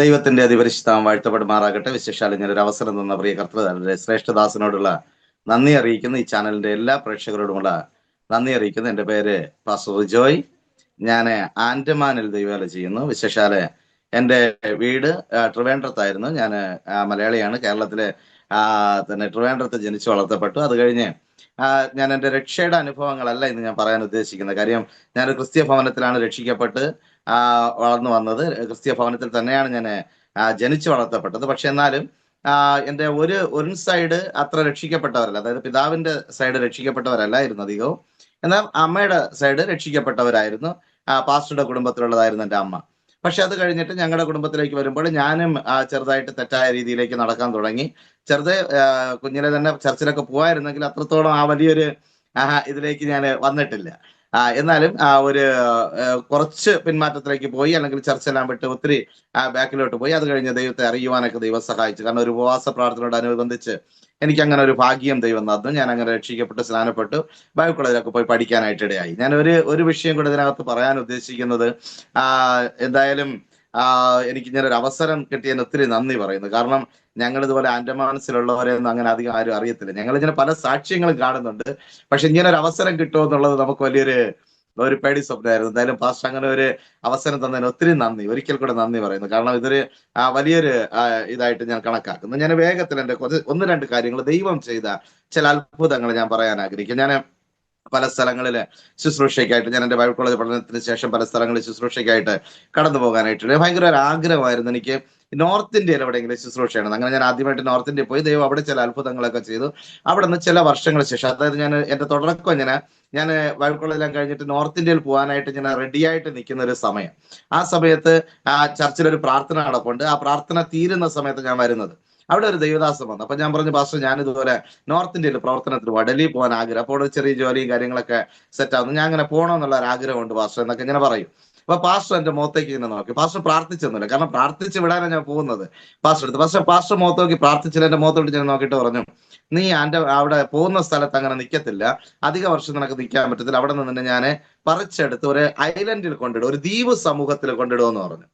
ദൈവത്തിന്റെ അതിപരിശുദ്ധം വാഴ്ത്തപ്പെടുമാറാകട്ടെ. വിശേഷാൽ ഒരു അവസരം തന്ന പ്രിയ കർത്തൃ ശ്രേഷ്ഠദാസനോടുള്ള നന്ദി അറിയിക്കുന്ന. ഈ ചാനലിന്റെ എല്ലാ പ്രേക്ഷകരോടുമുള്ള നന്ദി അറിയിക്കുന്നു. എന്റെ പേര് പാസ്റ്റർ ജോയ് ഞാൻ ആൻഡമാനിൽ ദൈവവേല ചെയ്യുന്നു. വിശേഷാൽ എന്റെ വീട് ട്രിവാൻഡ്രത്തായിരുന്നു. ഞാൻ മലയാളിയാണ്. കേരളത്തിലെ തന്നെ ട്രിവാൻഡ്രത്ത് ജനിച്ചു വളർത്തപ്പെട്ടു. അത് കഴിഞ്ഞ് ഞാൻ എന്റെ രക്ഷയുടെ അനുഭവങ്ങളല്ല ഇന്ന് ഞാൻ പറയാൻ ഉദ്ദേശിക്കുന്നത്. കാര്യം ഞാൻ ക്രിസ്തീയ ഭവനത്തിലാണ് രക്ഷിക്കപ്പെട്ട് വളർന്നു വന്നത്. ക്രിസ്തീയ ഭവനത്തിൽ തന്നെയാണ് ഞാൻ ജനിച്ചു വളർത്തപ്പെട്ടത്. പക്ഷെ എന്നാലും എന്റെ ഒരു ഒരു സൈഡ് അത്ര രക്ഷിക്കപ്പെട്ടവരല്ല. അതായത് പിതാവിന്റെ സൈഡ് രക്ഷിക്കപ്പെട്ടവരല്ലായിരുന്നു അധികവും. എന്നാൽ അമ്മയുടെ സൈഡ് രക്ഷിക്കപ്പെട്ടവരായിരുന്നു. പാസ്റ്ററുടെ കുടുംബത്തിലുള്ളതായിരുന്നു എന്റെ അമ്മ. പക്ഷെ അത് കഴിഞ്ഞിട്ട് ഞങ്ങളുടെ കുടുംബത്തിലേക്ക് വരുമ്പോൾ ഞാനും ചെറുതായിട്ട് തെറ്റായ രീതിയിലേക്ക് നടക്കാൻ തുടങ്ങി. ചെറുത് കുഞ്ഞിലെ തന്നെ ചർച്ചിലൊക്കെ പോവായിരുന്നെങ്കിൽ അത്രത്തോളം ആ വലിയൊരു ഇതിലേക്ക് ഞാൻ വന്നിട്ടില്ല. എന്നാലും ഒരു കുറച്ച് പിന്മാറ്റത്തിലേക്ക് പോയി അല്ലെങ്കിൽ ചർച്ചെല്ലാം വിട്ട് ഒത്തിരി ബാക്കിലോട്ട് പോയി. അത് കഴിഞ്ഞ് ദൈവത്തെ അറിയുവാനൊക്കെ ദൈവം സഹായിച്ചു. കാരണം ഒരു ഉപവാസ പ്രാർത്ഥനയോട് അനുബന്ധിച്ച് എനിക്ക് അങ്ങനെ ഒരു ഭാഗ്യം ദൈവം തന്നു. ഞാൻ അങ്ങനെ രക്ഷിക്കപ്പെട്ട് സ്നാനപ്പെട്ടു ബൈബിൾ കോളേജിലൊക്കെ പോയി പഠിക്കാനായിട്ട് ഇടയായി. ഞാൻ ഒരു ഒരു വിഷയം കൂടെ ഇതിനകത്ത് പറയാൻ ഉദ്ദേശിക്കുന്നത് എന്തായാലും എനിക്ക് ഇങ്ങനെ ഒരു അവസരം കിട്ടിയതിന് ഒത്തിരി നന്ദി പറയുന്നു. കാരണം ഞങ്ങൾ ഇതുപോലെ ആൻഡമാൻസിലുള്ളവരെ ഒന്നും അങ്ങനെ അധികം ആരും അറിയത്തില്ല. ഞങ്ങൾ ഇങ്ങനെ പല സാക്ഷ്യങ്ങളും കാണുന്നുണ്ട്. പക്ഷെ ഇങ്ങനെ ഒരു അവസരം കിട്ടുമോ എന്നുള്ളത് നമുക്ക് വലിയൊരു ഒരു പേടി സ്വപ്നമായിരുന്നു. എന്തായാലും ഫാസ്റ്റ് അങ്ങനെ ഒരു അവസരം തന്നതിന് ഒത്തിരി നന്ദി. ഒരിക്കൽ കൂടെ നന്ദി പറയുന്നു. കാരണം ഇതൊരു വലിയൊരു ഇതായിട്ട് ഞാൻ കണക്കാക്കുന്നു. ഞാൻ വേഗത്തിൽ എന്റെ ഒന്ന് രണ്ട് കാര്യങ്ങൾ ദൈവം ചെയ്ത ചില അത്ഭുതങ്ങൾ ഞാൻ പറയാൻ ആഗ്രഹിക്കും ഞാൻ പല സ്ഥലങ്ങളിൽ ശുശ്രൂഷയ്ക്കായിട്ട് ഞാൻ എന്റെ ബൈബിൾ കോളേജ് പഠനത്തിന് ശേഷം പല സ്ഥലങ്ങളിൽ ശുശ്രൂഷയ്ക്കായിട്ട് കടന്നു പോകാനായിട്ട് ഭയങ്കര ഒരു ആഗ്രഹമായിരുന്നു. എനിക്ക് നോർത്ത് ഇന്ത്യയിൽ എവിടെയെങ്കിലും ശുശ്രൂഷ ചെയ്യണം അങ്ങനെ ഞാൻ ആദ്യമായിട്ട് നോർത്ത് ഇന്ത്യയിൽ പോയി. ദൈവം അവിടെ ചില അത്ഭുതങ്ങളൊക്കെ ചെയ്തു. അവിടെ നിന്ന് ചില വർഷങ്ങൾക്ക് ശേഷം അതായത് ഞാൻ എന്റെ തുടക്കം ഇങ്ങനെ ഞാൻ ബൈബിൾ കോളേജെല്ലാം കഴിഞ്ഞിട്ട് നോർത്ത് ഇന്ത്യയിൽ പോകാനായിട്ട് ഇങ്ങനെ റെഡി ആയിട്ട് നിൽക്കുന്ന ഒരു സമയം. ആ സമയത്ത് ആ ചർച്ചിൽ ഒരു പ്രാർത്ഥന നടപ്പുണ്ട്. ആ പ്രാർത്ഥന തീരുന്ന സമയത്ത് ഞാൻ വരുന്നത്. അവിടെ ഒരു ദൈവദാസം വന്നു. അപ്പൊ ഞാൻ പറഞ്ഞു പാസ്റ്റർ ഞാൻ ഇതുപോലെ നോർത്ത് ഇന്ത്യയിൽ പ്രവർത്തനത്തിന് വടലി ഡൽഹി പോകാൻ ആഗ്രഹം. അപ്പോൾ ചെറിയ ജോലിയും കാര്യങ്ങളൊക്കെ സെറ്റ് ആവുന്നു. ഞാൻ അങ്ങനെ പോകണമെന്നുള്ള ഒരു ആഗ്രഹമുണ്ട് പാസ്റ്റർ എന്നൊക്കെ ഇങ്ങനെ പറയും. അപ്പൊ പാസ്റ്റർ എന്റെ മുഖത്തേക്ക് ഇങ്ങനെ നോക്കി. പാസ്റ്റർ പ്രാർത്ഥിച്ചൊന്നുമില്ല. കാരണം പ്രാർത്ഥിച്ച് വിടാനാണ് ഞാൻ പോകുന്നത്. പാസ്റ്റർ എടുത്ത്. പക്ഷെ പാസ്റ്റർ മുഖത്ത് നോക്കി പ്രാർത്ഥിച്ചില്ല. എന്റെ മുഖത്തോട്ട് ഞാൻ നോക്കിയിട്ട് പറഞ്ഞു നീ എന്റെ അവിടെ പോകുന്ന സ്ഥലത്ത് അങ്ങനെ നിൽക്കത്തില്ല അധിക വർഷം നിനക്ക് നിൽക്കാൻ പറ്റത്തില്ല. അവിടെ നിന്ന് ഞാൻ പറിച്ചെടുത്ത് ഒരു ഐലൻഡിൽ കൊണ്ടിടും. ഒരു ദ്വീപ് സമൂഹത്തിൽ കൊണ്ടിടുമെന്ന് പറഞ്ഞു.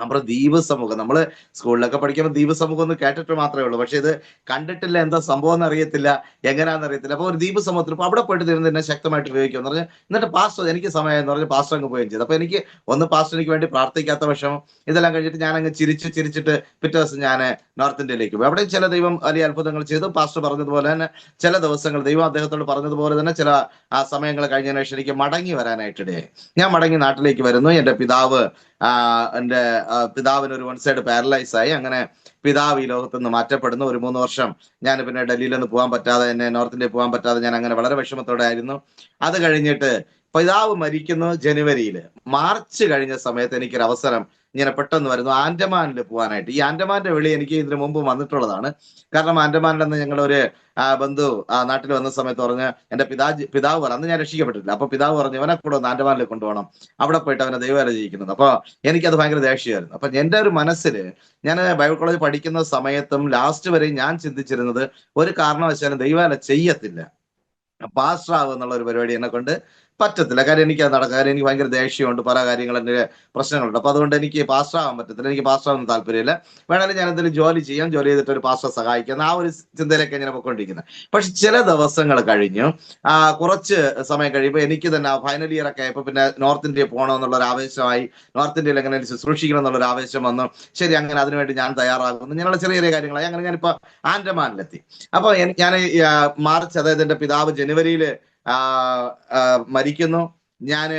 നമ്മുടെ ദ്വീപ് സമൂഹം നമ്മൾ സ്കൂളിലൊക്കെ പഠിക്കുമ്പോൾ ദ്വീപ് സമൂഹം ഒന്ന് കേട്ടിട്ട് മാത്രമേ ഉള്ളൂ. പക്ഷെ ഇത് കണ്ടിട്ടില്ല എന്താ സംഭവം എന്ന് അറിയത്തില്ല എങ്ങനെയാണെന്ന് അറിയത്തില്ല. അപ്പോൾ ഒരു ദ്വീപ് സമൂഹത്തിൽ ഇപ്പൊ അവിടെ പോയിട്ട് ഇരുന്ന് എന്നെ ശക്തമായിട്ട് ഉപയോഗിക്കും എന്ന് പറഞ്ഞാൽ എന്നിട്ട് പാസ്റ്റർ എനിക്ക് സമയം എന്ന് പറഞ്ഞ് പാസ്റ്റർ അങ്ങ് പോവുകയും ചെയ്തു. അപ്പൊ എനിക്ക് ഒന്ന് പാസ്റ്റർ എനിക്ക് വേണ്ടി പ്രാർത്ഥിക്കാത്ത വിഷമം. ഇതെല്ലാം കഴിഞ്ഞിട്ട് ഞാൻ അങ്ങ് ചിരിച്ച് ചിരിച്ചിട്ട് പിറ്റേ ദിവസം ഞാൻ നോർത്ത് ഇന്ത്യയിലേക്ക് പോയി. അവിടെ ചില ദൈവം വലിയ അത്ഭുതങ്ങൾ ചെയ്തു. പാസ്റ്റർ പറഞ്ഞതുപോലെ തന്നെ ചില ദിവസങ്ങൾ ദൈവം അദ്ദേഹത്തോട് പറഞ്ഞതുപോലെ തന്നെ ചില ആ സമയങ്ങൾ കഴിഞ്ഞതിന് ശേഷം എനിക്ക് മടങ്ങി വരാനായിട്ടിടയായി. ഞാൻ മടങ്ങി നാട്ടിലേക്ക് വരുന്നു. എന്റെ പിതാവ് ആ, പിതാവിന് ഒരു വൺ സൈഡ് പാരലൈസ് ആയി. അങ്ങനെ പിതാവ് ഈ ലോകത്ത് നിന്ന് മാറ്റപ്പെടുന്നു. ഒരു മൂന്ന് വർഷം ഞാൻ പിന്നെ ഡൽഹിയിൽ നിന്ന് പോകാൻ പറ്റാതെ എന്നെ നോർത്ത് ഇന്ത്യയിൽ പോകാൻ പറ്റാതെ ഞാൻ അങ്ങനെ വളരെ വിഷമത്തോടെ ആയിരുന്നു. അത് കഴിഞ്ഞിട്ട് പിതാവ് മരിക്കുന്നു ജനുവരിയിൽ മാർച്ച് കഴിഞ്ഞ സമയത്ത് എനിക്കൊരു അവസരം ഇങ്ങനെ പെട്ടെന്ന് വരുന്നു. ആൻഡമാനിൽ പോകാനായിട്ട് ഈ ആൻഡമാന്റെ വിളി എനിക്ക് ഇതിനു മുമ്പ് വന്നിട്ടുള്ളതാണ്. കാരണം ആൻഡമാനിൽ നിന്ന് ഞങ്ങളുടെ ഒരു ബന്ധു ആ നാട്ടിൽ വന്ന സമയത്ത് പറഞ്ഞ് എന്റെ പിതാ പിതാവ് പറഞ്ഞു അന്ന് ഞാൻ രക്ഷിക്കപ്പെട്ടില്ല അപ്പൊ പിതാവ് പറഞ്ഞു ഇവനെ കൂടെ ഒന്ന് ആൻഡമാനിൽ കൊണ്ടുപോകണം. അവിടെ പോയിട്ട് അവനെ ദൈവം ചെയ്യിക്കുന്നത് അപ്പൊ എനിക്കത് ഭയങ്കര ദേഷ്യമായിരുന്നു. അപ്പൊ എന്റെ ഒരു മനസ്സിൽ ഞാൻ ബൈബിൾ കോളേജ് പഠിക്കുന്ന സമയത്തും ലാസ്റ്റ് വരെ ഞാൻ ചിന്തിച്ചിരുന്നത് ഒരു കാരണവശാലും ദൈവാല ചെയ്യത്തില്ല. പാസ്റ്റർ ആവുക എന്നുള്ള ഒരു പരിപാടി എന്നെ കൊണ്ട് പറ്റത്തില്ല. കാര്യം എനിക്ക് അത് നടക്കാം കാര്യം എനിക്ക് ഭയങ്കര ദേഷ്യമുണ്ട്. പല കാര്യങ്ങൾ എന്റെ പ്രശ്നങ്ങളുണ്ട്. അപ്പൊ അതുകൊണ്ട് എനിക്ക് പാസ്റ്റർ ആവാൻ പറ്റത്തില്ല. എനിക്ക് പാസ്റ്റർ ആവുന്ന താല്പര്യമില്ല. വേണമെങ്കിൽ ഞാൻ എന്തെങ്കിലും ജോലി ചെയ്യാം. ജോലി ചെയ്തിട്ട് ഒരു പാസ്റ്റർ സഹായിക്കാം. ആ ഒരു ചിന്തയിലേക്ക് ഞാൻ പൊയ്ക്കൊണ്ടിരിക്കുന്നത് പക്ഷെ ചില ദിവസങ്ങൾ കഴിഞ്ഞു കുറച്ച് സമയം കഴിയുമ്പോൾ എനിക്ക് തന്നെ ഫൈനൽ ഇയർ ഒക്കെ ആയപ്പോൾ പിന്നെ നോർത്ത് ഇന്ത്യ പോകണം ഒരു ആവേശമായി നോർത്ത് ഇന്ത്യയിൽ എങ്ങനെ ശുശ്രൂഷിക്കണം എന്നുള്ള ഒരു ആവേശം വന്നു. ശരി അങ്ങനെ അതിനുവേണ്ടി ഞാൻ തയ്യാറാകുന്നു. ഞങ്ങളുടെ ചെറിയ ചെറിയ കാര്യങ്ങളായി. അങ്ങനെ ഞാനിപ്പോൾ ആൻഡമാനിലെത്തി. അപ്പൊ എനി- ഞാൻ മാർച്ച് അതായത് എന്റെ പിതാവ് ജനുവരിയിൽ മരിക്കുന്നു. ഞാൻ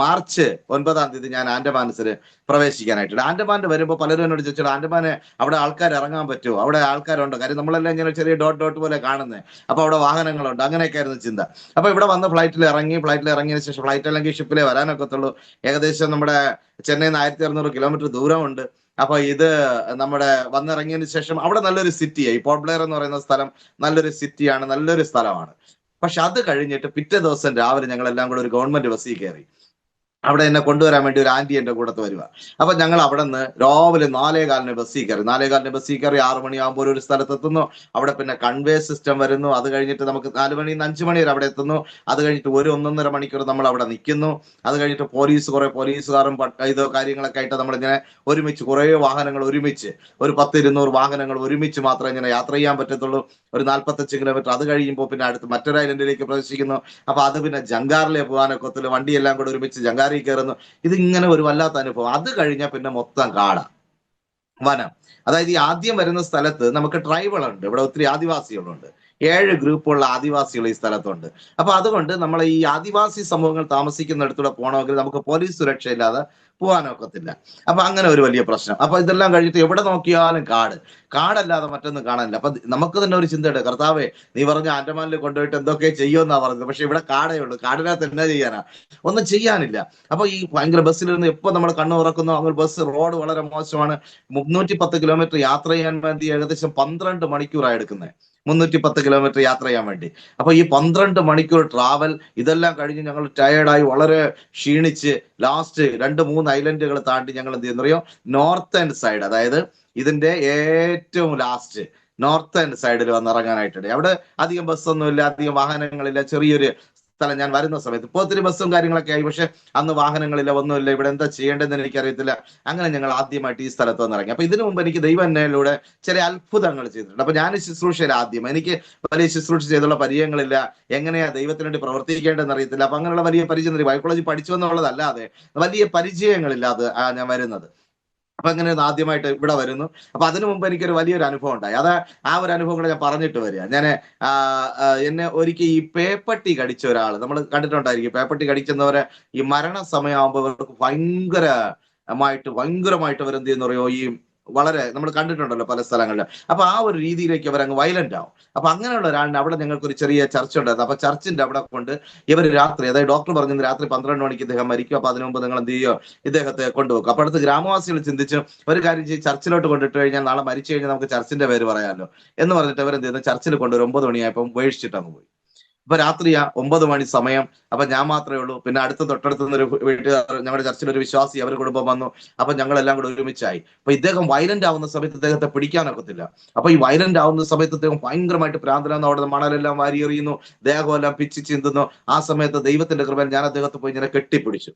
മാർച്ച് ഒൻപതാം തീയതി ഞാൻ ആൻഡമാൻസിൽ പ്രവേശിക്കാനായിട്ടുണ്ട്. ആൻഡമാന്റെ വരുമ്പോൾ പലരും എന്നോട് ചോദിച്ചു ആൻഡമാന് അവിടെ ആൾക്കാർ ഇറങ്ങാൻ പറ്റുമോ? അവിടെ ആൾക്കാരുണ്ടോ? കാര്യം നമ്മളെല്ലാം ഇങ്ങനെ ചെറിയ ഡോട്ട് ഡോട്ട് പോലെ കാണുന്നത് അപ്പോൾ അവിടെ വാഹനങ്ങളുണ്ട്. അങ്ങനെയൊക്കെ ആയിരുന്നു ചിന്ത. അപ്പോൾ ഇവിടെ വന്ന് ഫ്ലൈറ്റിൽ ഇറങ്ങി ഫ്ലൈറ്റിൽ ഇറങ്ങിയ ശേഷം ഫ്ലൈറ്റ് അല്ലെങ്കിൽ ഷിപ്പിലേ വരാനൊക്കത്തുള്ളൂ. ഏകദേശം നമ്മുടെ ചെന്നൈയിൽ നിന്ന് ആയിരത്തി അറുന്നൂറ് കിലോമീറ്റർ ദൂരമുണ്ട്. അപ്പൊ ഇത് നമ്മുടെ വന്നിറങ്ങിയതിന് ശേഷം അവിടെ നല്ലൊരു സിറ്റിയായി പോർട്ട് ബ്ലെയർ എന്ന് പറയുന്ന സ്ഥലം നല്ലൊരു സിറ്റിയാണ് നല്ലൊരു സ്ഥലമാണ്. പക്ഷെ അത് കഴിഞ്ഞിട്ട് പിറ്റേ ദിവസം രാവിലെ ഞങ്ങളെല്ലാം കൂടെ ഒരു ഗവൺമെന്റ് ബസ്സിൽ കയറി. അവിടെ എന്നെ കൊണ്ടുവരാൻ വേണ്ടി ഒരു ആന്റി എന്റെ കൂടത്ത് വരിക അപ്പൊ ഞങ്ങൾ അവിടെ നിന്ന് രാവിലെ നാലേ കാലിന് ബസ്സിൽ കയറി. നാലേ കാലിന് ബസ്സിൽ കയറി ആറു മണിയാകുമ്പോൾ ഒരു സ്ഥലത്ത് എത്തുന്നു. അവിടെ പിന്നെ കൺവേ സിസ്റ്റം വരുന്നു. അത് കഴിഞ്ഞിട്ട് നമുക്ക് നാല് മണി അഞ്ചു മണി വരെ അവിടെ എത്തുന്നു. അത് കഴിഞ്ഞിട്ട് ഒരു ഒന്നൊന്നര മണിക്കൂർ നമ്മൾ അവിടെ നിൽക്കുന്നു. അത് കഴിഞ്ഞിട്ട് പോലീസ് കുറെ പോലീസുകാരും ഇതോ കാര്യങ്ങളൊക്കെ ആയിട്ട് നമ്മളിങ്ങനെ ഒരുമിച്ച് കുറേ വാഹനങ്ങൾ ഒരുമിച്ച് ഒരു പത്ത് ഇരുന്നൂറ് വാഹനങ്ങൾ ഒരുമിച്ച് മാത്രമേ ഇങ്ങനെ യാത്ര ചെയ്യാൻ പറ്റത്തുള്ളൂ. ഒരു നാൽപ്പത്തഞ്ച് കിലോമീറ്റർ അത് കഴിയുമ്പോൾ പിന്നെ അടുത്ത് മറ്റൊരു ഐലൻഡിലേക്ക് പ്രവേശിക്കുന്നു. അപ്പൊ അത് പിന്നെ ജങ്കാറിലെ പോകാനൊക്കെ വണ്ടിയെല്ലാം കൂടെ ഒരുമിച്ച് ജങ്കാറിൽ കയറുന്നു. ഇതിങ്ങനെ ഒരു വല്ലാത്ത അനുഭവം. അത് കഴിഞ്ഞാൽ പിന്നെ മൊത്തം കാട. വനം. അതായത് ഈ ആദ്യം വരുന്ന സ്ഥലത്ത് നമുക്ക് ട്രൈബുകളുണ്ട് ഉണ്ട്. ഇവിടെ ഒത്തിരി ആദിവാസികളുണ്ട്. ഏഴ് ഗ്രൂപ്പുള്ള ആദിവാസികൾ ഈ സ്ഥലത്തുണ്ട്. അപ്പൊ അതുകൊണ്ട് നമ്മൾ ഈ ആദിവാസി സമൂഹങ്ങൾ താമസിക്കുന്നിടത്തൂടെ പോകണമെങ്കിൽ നമുക്ക് പോലീസ് സുരക്ഷയില്ലാതെ പോകാനൊക്കത്തില്ല. അപ്പൊ അങ്ങനെ ഒരു വലിയ പ്രശ്നം. അപ്പൊ ഇതെല്ലാം കഴിഞ്ഞിട്ട് എവിടെ നോക്കിയാലും കാട്. കാടല്ലാതെ മറ്റൊന്നും കാണാനില്ല. അപ്പൊ നമുക്ക് തന്നെ ഒരു ചിന്തയുണ്ട്. കർത്താവേ നീ പറഞ്ഞ ആൻഡമാനിൽ കൊണ്ടുപോയിട്ട് എന്തൊക്കെ ചെയ്യുമെന്നാ പറഞ്ഞത്. പക്ഷെ ഇവിടെ കാടേ ഉള്ളൂ. കാടിനകത്ത് എന്നാ ചെയ്യാനാ? ഒന്നും ചെയ്യാനില്ല. അപ്പൊ ഈ ഭയങ്കര ബസ്സിലിരുന്ന് എപ്പോ നമ്മൾ കണ്ണു തുറക്കുന്നു അങ്ങനെ ബസ് റോഡ് വളരെ മോശമാണ്. മുന്നൂറ്റി പത്ത് കിലോമീറ്റർ യാത്ര ചെയ്യാൻ വേണ്ടി ഏകദേശം പന്ത്രണ്ട് മണിക്കൂറാണ് എടുക്കുന്നത് മുന്നൂറ്റി പത്ത് കിലോമീറ്റർ യാത്ര ചെയ്യാൻ വേണ്ടി. അപ്പൊ ഈ പന്ത്രണ്ട് മണിക്കൂർ ട്രാവൽ ഇതെല്ലാം കഴിഞ്ഞ് ഞങ്ങൾ ടയേർഡായി വളരെ ക്ഷീണിച്ച് ലാസ്റ്റ് രണ്ട് മൂന്ന് ഐലൻഡുകൾ താണ്ടി ഞങ്ങൾ എന്ത് ചെയ്യുന്നറിയോ? നോർത്ത് ആൻഡ് സൈഡ് അതായത് ഇതിന്റെ ഏറ്റവും ലാസ്റ്റ് നോർത്ത് ആൻഡ് സൈഡിൽ വന്ന് ഇറങ്ങാനായിട്ടുണ്ട്. അവിടെ അധികം ബസ്സൊന്നുമില്ല അധികം വാഹനങ്ങളില്ല ചെറിയൊരു സ്ഥലം ഞാൻ വരുന്ന സമയത്ത് ഇപ്പോൾ ഒത്തിരി ബസ്സും കാര്യങ്ങളൊക്കെ ആയി. പക്ഷെ അന്ന് വാഹനങ്ങളില്ല ഒന്നുമില്ല. ഇവിടെ എന്താ ചെയ്യേണ്ടതെന്ന് എനിക്കറിയത്തില്ല. അങ്ങനെ ഞങ്ങൾ ആദ്യമായിട്ട് ഈ സ്ഥലത്ത് വന്ന് ഇറങ്ങി അപ്പൊ ഇതിനു മുമ്പ് എനിക്ക് ദൈവം എന്നയിലൂടെ ചില അത്ഭുതങ്ങൾ ചെയ്തിട്ടുണ്ട്. അപ്പൊ ഞാൻ ശുശ്രൂഷയിൽ ആദ്യം. എനിക്ക് വലിയ ശുശ്രൂഷ ചെയ്തുള്ള പരിചയങ്ങളില്ല. എങ്ങനെയാ ദൈവത്തിന് വേണ്ടി പ്രവർത്തിക്കേണ്ടതെന്ന് അറിയത്തില്ല. അപ്പൊ അങ്ങനെയുള്ള വലിയ പരിചയം ബയോളജി പഠിച്ചു എന്നുള്ളതല്ലാതെ വലിയ പരിചയങ്ങളില്ലാതെ ഞാൻ വരുന്നത്. അപ്പൊ അങ്ങനെ ആദ്യമായിട്ട് ഇവിടെ വരുന്നു. അപ്പൊ അതിനു മുമ്പ് എനിക്കൊരു വലിയൊരു അനുഭവം ഉണ്ടായി. അത് ആ ഒരു അനുഭവം കൂടെ ഞാൻ പറഞ്ഞിട്ട് വരിക. ഞാൻ എന്നെ ഒരിക്കൽ ഈ പേപ്പട്ടി കടിച്ച ഒരാൾ നമ്മൾ കണ്ടിട്ടുണ്ടായിരിക്കും പേപ്പട്ടി കടിക്കുന്നവരെ ഈ മരണ സമയമാകുമ്പോൾ ഇവർക്ക് ഭയങ്കരമായിട്ട് ഭയങ്കരമായിട്ട് അവരെന്ത് ചെയ്യുന്ന പറയുമോ ഈ വളരെ നമ്മൾ കണ്ടിട്ടുണ്ടല്ലോ പല സ്ഥലങ്ങളിൽ അപ്പൊ ആ ഒരു രീതിയിലേക്ക് അവർ അങ്ങ് വയലന്റ് ആവും. അപ്പൊ അങ്ങനെയുള്ള ഒരാളിന് അവിടെ ഞങ്ങൾക്കൊരു ചെറിയ ചർച്ച ഉണ്ടായിരുന്നു. അപ്പൊ ചർച്ചിന്റെ അവിടെ കൊണ്ട് ഇവർ രാത്രി അതായത് ഡോക്ടർ പറഞ്ഞത് രാത്രി പന്ത്രണ്ട് മണിക്ക് ഇദ്ദേഹം മരിക്കും. അപ്പൊ അതിനു മുമ്പ് നിങ്ങൾ എന്ത് ചെയ്യോ? ഇദ്ദേഹത്തെ കൊണ്ടുപോകും അപ്പൊ അടുത്ത് ഗ്രാമവാസികൾ ചിന്തിച്ച് ഒരു കാര്യം ചെയ്ത് ചർച്ചിലോട്ട് കൊണ്ടിട്ട് കഴിഞ്ഞാൽ നാളെ മരിച്ചു കഴിഞ്ഞാൽ നമുക്ക് ചർച്ചിന്റെ പേര് പറയാമല്ലോ എന്ന് പറഞ്ഞിട്ട് അവർ അവരെന്ത് ചെയ്യുന്നു ചർച്ചിൽ ഒരു ഒമ്പത് മണിയായപ്പം വേഴിച്ചിട്ട് അങ്ങ് പോയി. അപ്പൊ രാത്രിയാ ഒമ്പത് മണി സമയം. അപ്പൊ ഞാൻ മാത്രമേ ഉള്ളൂ. പിന്നെ അടുത്ത തൊട്ടടുത്ത് ഒരു വീട്ടുകാർ ഞങ്ങളുടെ ചർച്ചിൽ ഒരു വിശ്വാസി അവർ കുടുംബം വന്നു. അപ്പൊ ഞങ്ങളെല്ലാം കൂടെ ഒരുമിച്ചായി. അപ്പൊ ഇദ്ദേഹം വയലന്റ് ആവുന്ന സമയത്ത് ഇദ്ദേഹത്തെ പിടിക്കാനൊക്കത്തില്ല. അപ്പൊ ഈ വയലന്റ് ആവുന്ന സമയത്ത് ഇദ്ദേഹം ഭയങ്കരമായിട്ട് പ്രാന്തനാന്ന് അവിടെ മണലെല്ലാം വാരി എറിയുന്നു ദേഹമെല്ലാം പിച്ച് ചിന്തുന്നു. ആ സമയത്ത് ദൈവത്തിന്റെ കൃപയിൽ ഞാൻ അദ്ദേഹത്തെ പോയി ഇങ്ങനെ കെട്ടിപ്പിടിച്ചു.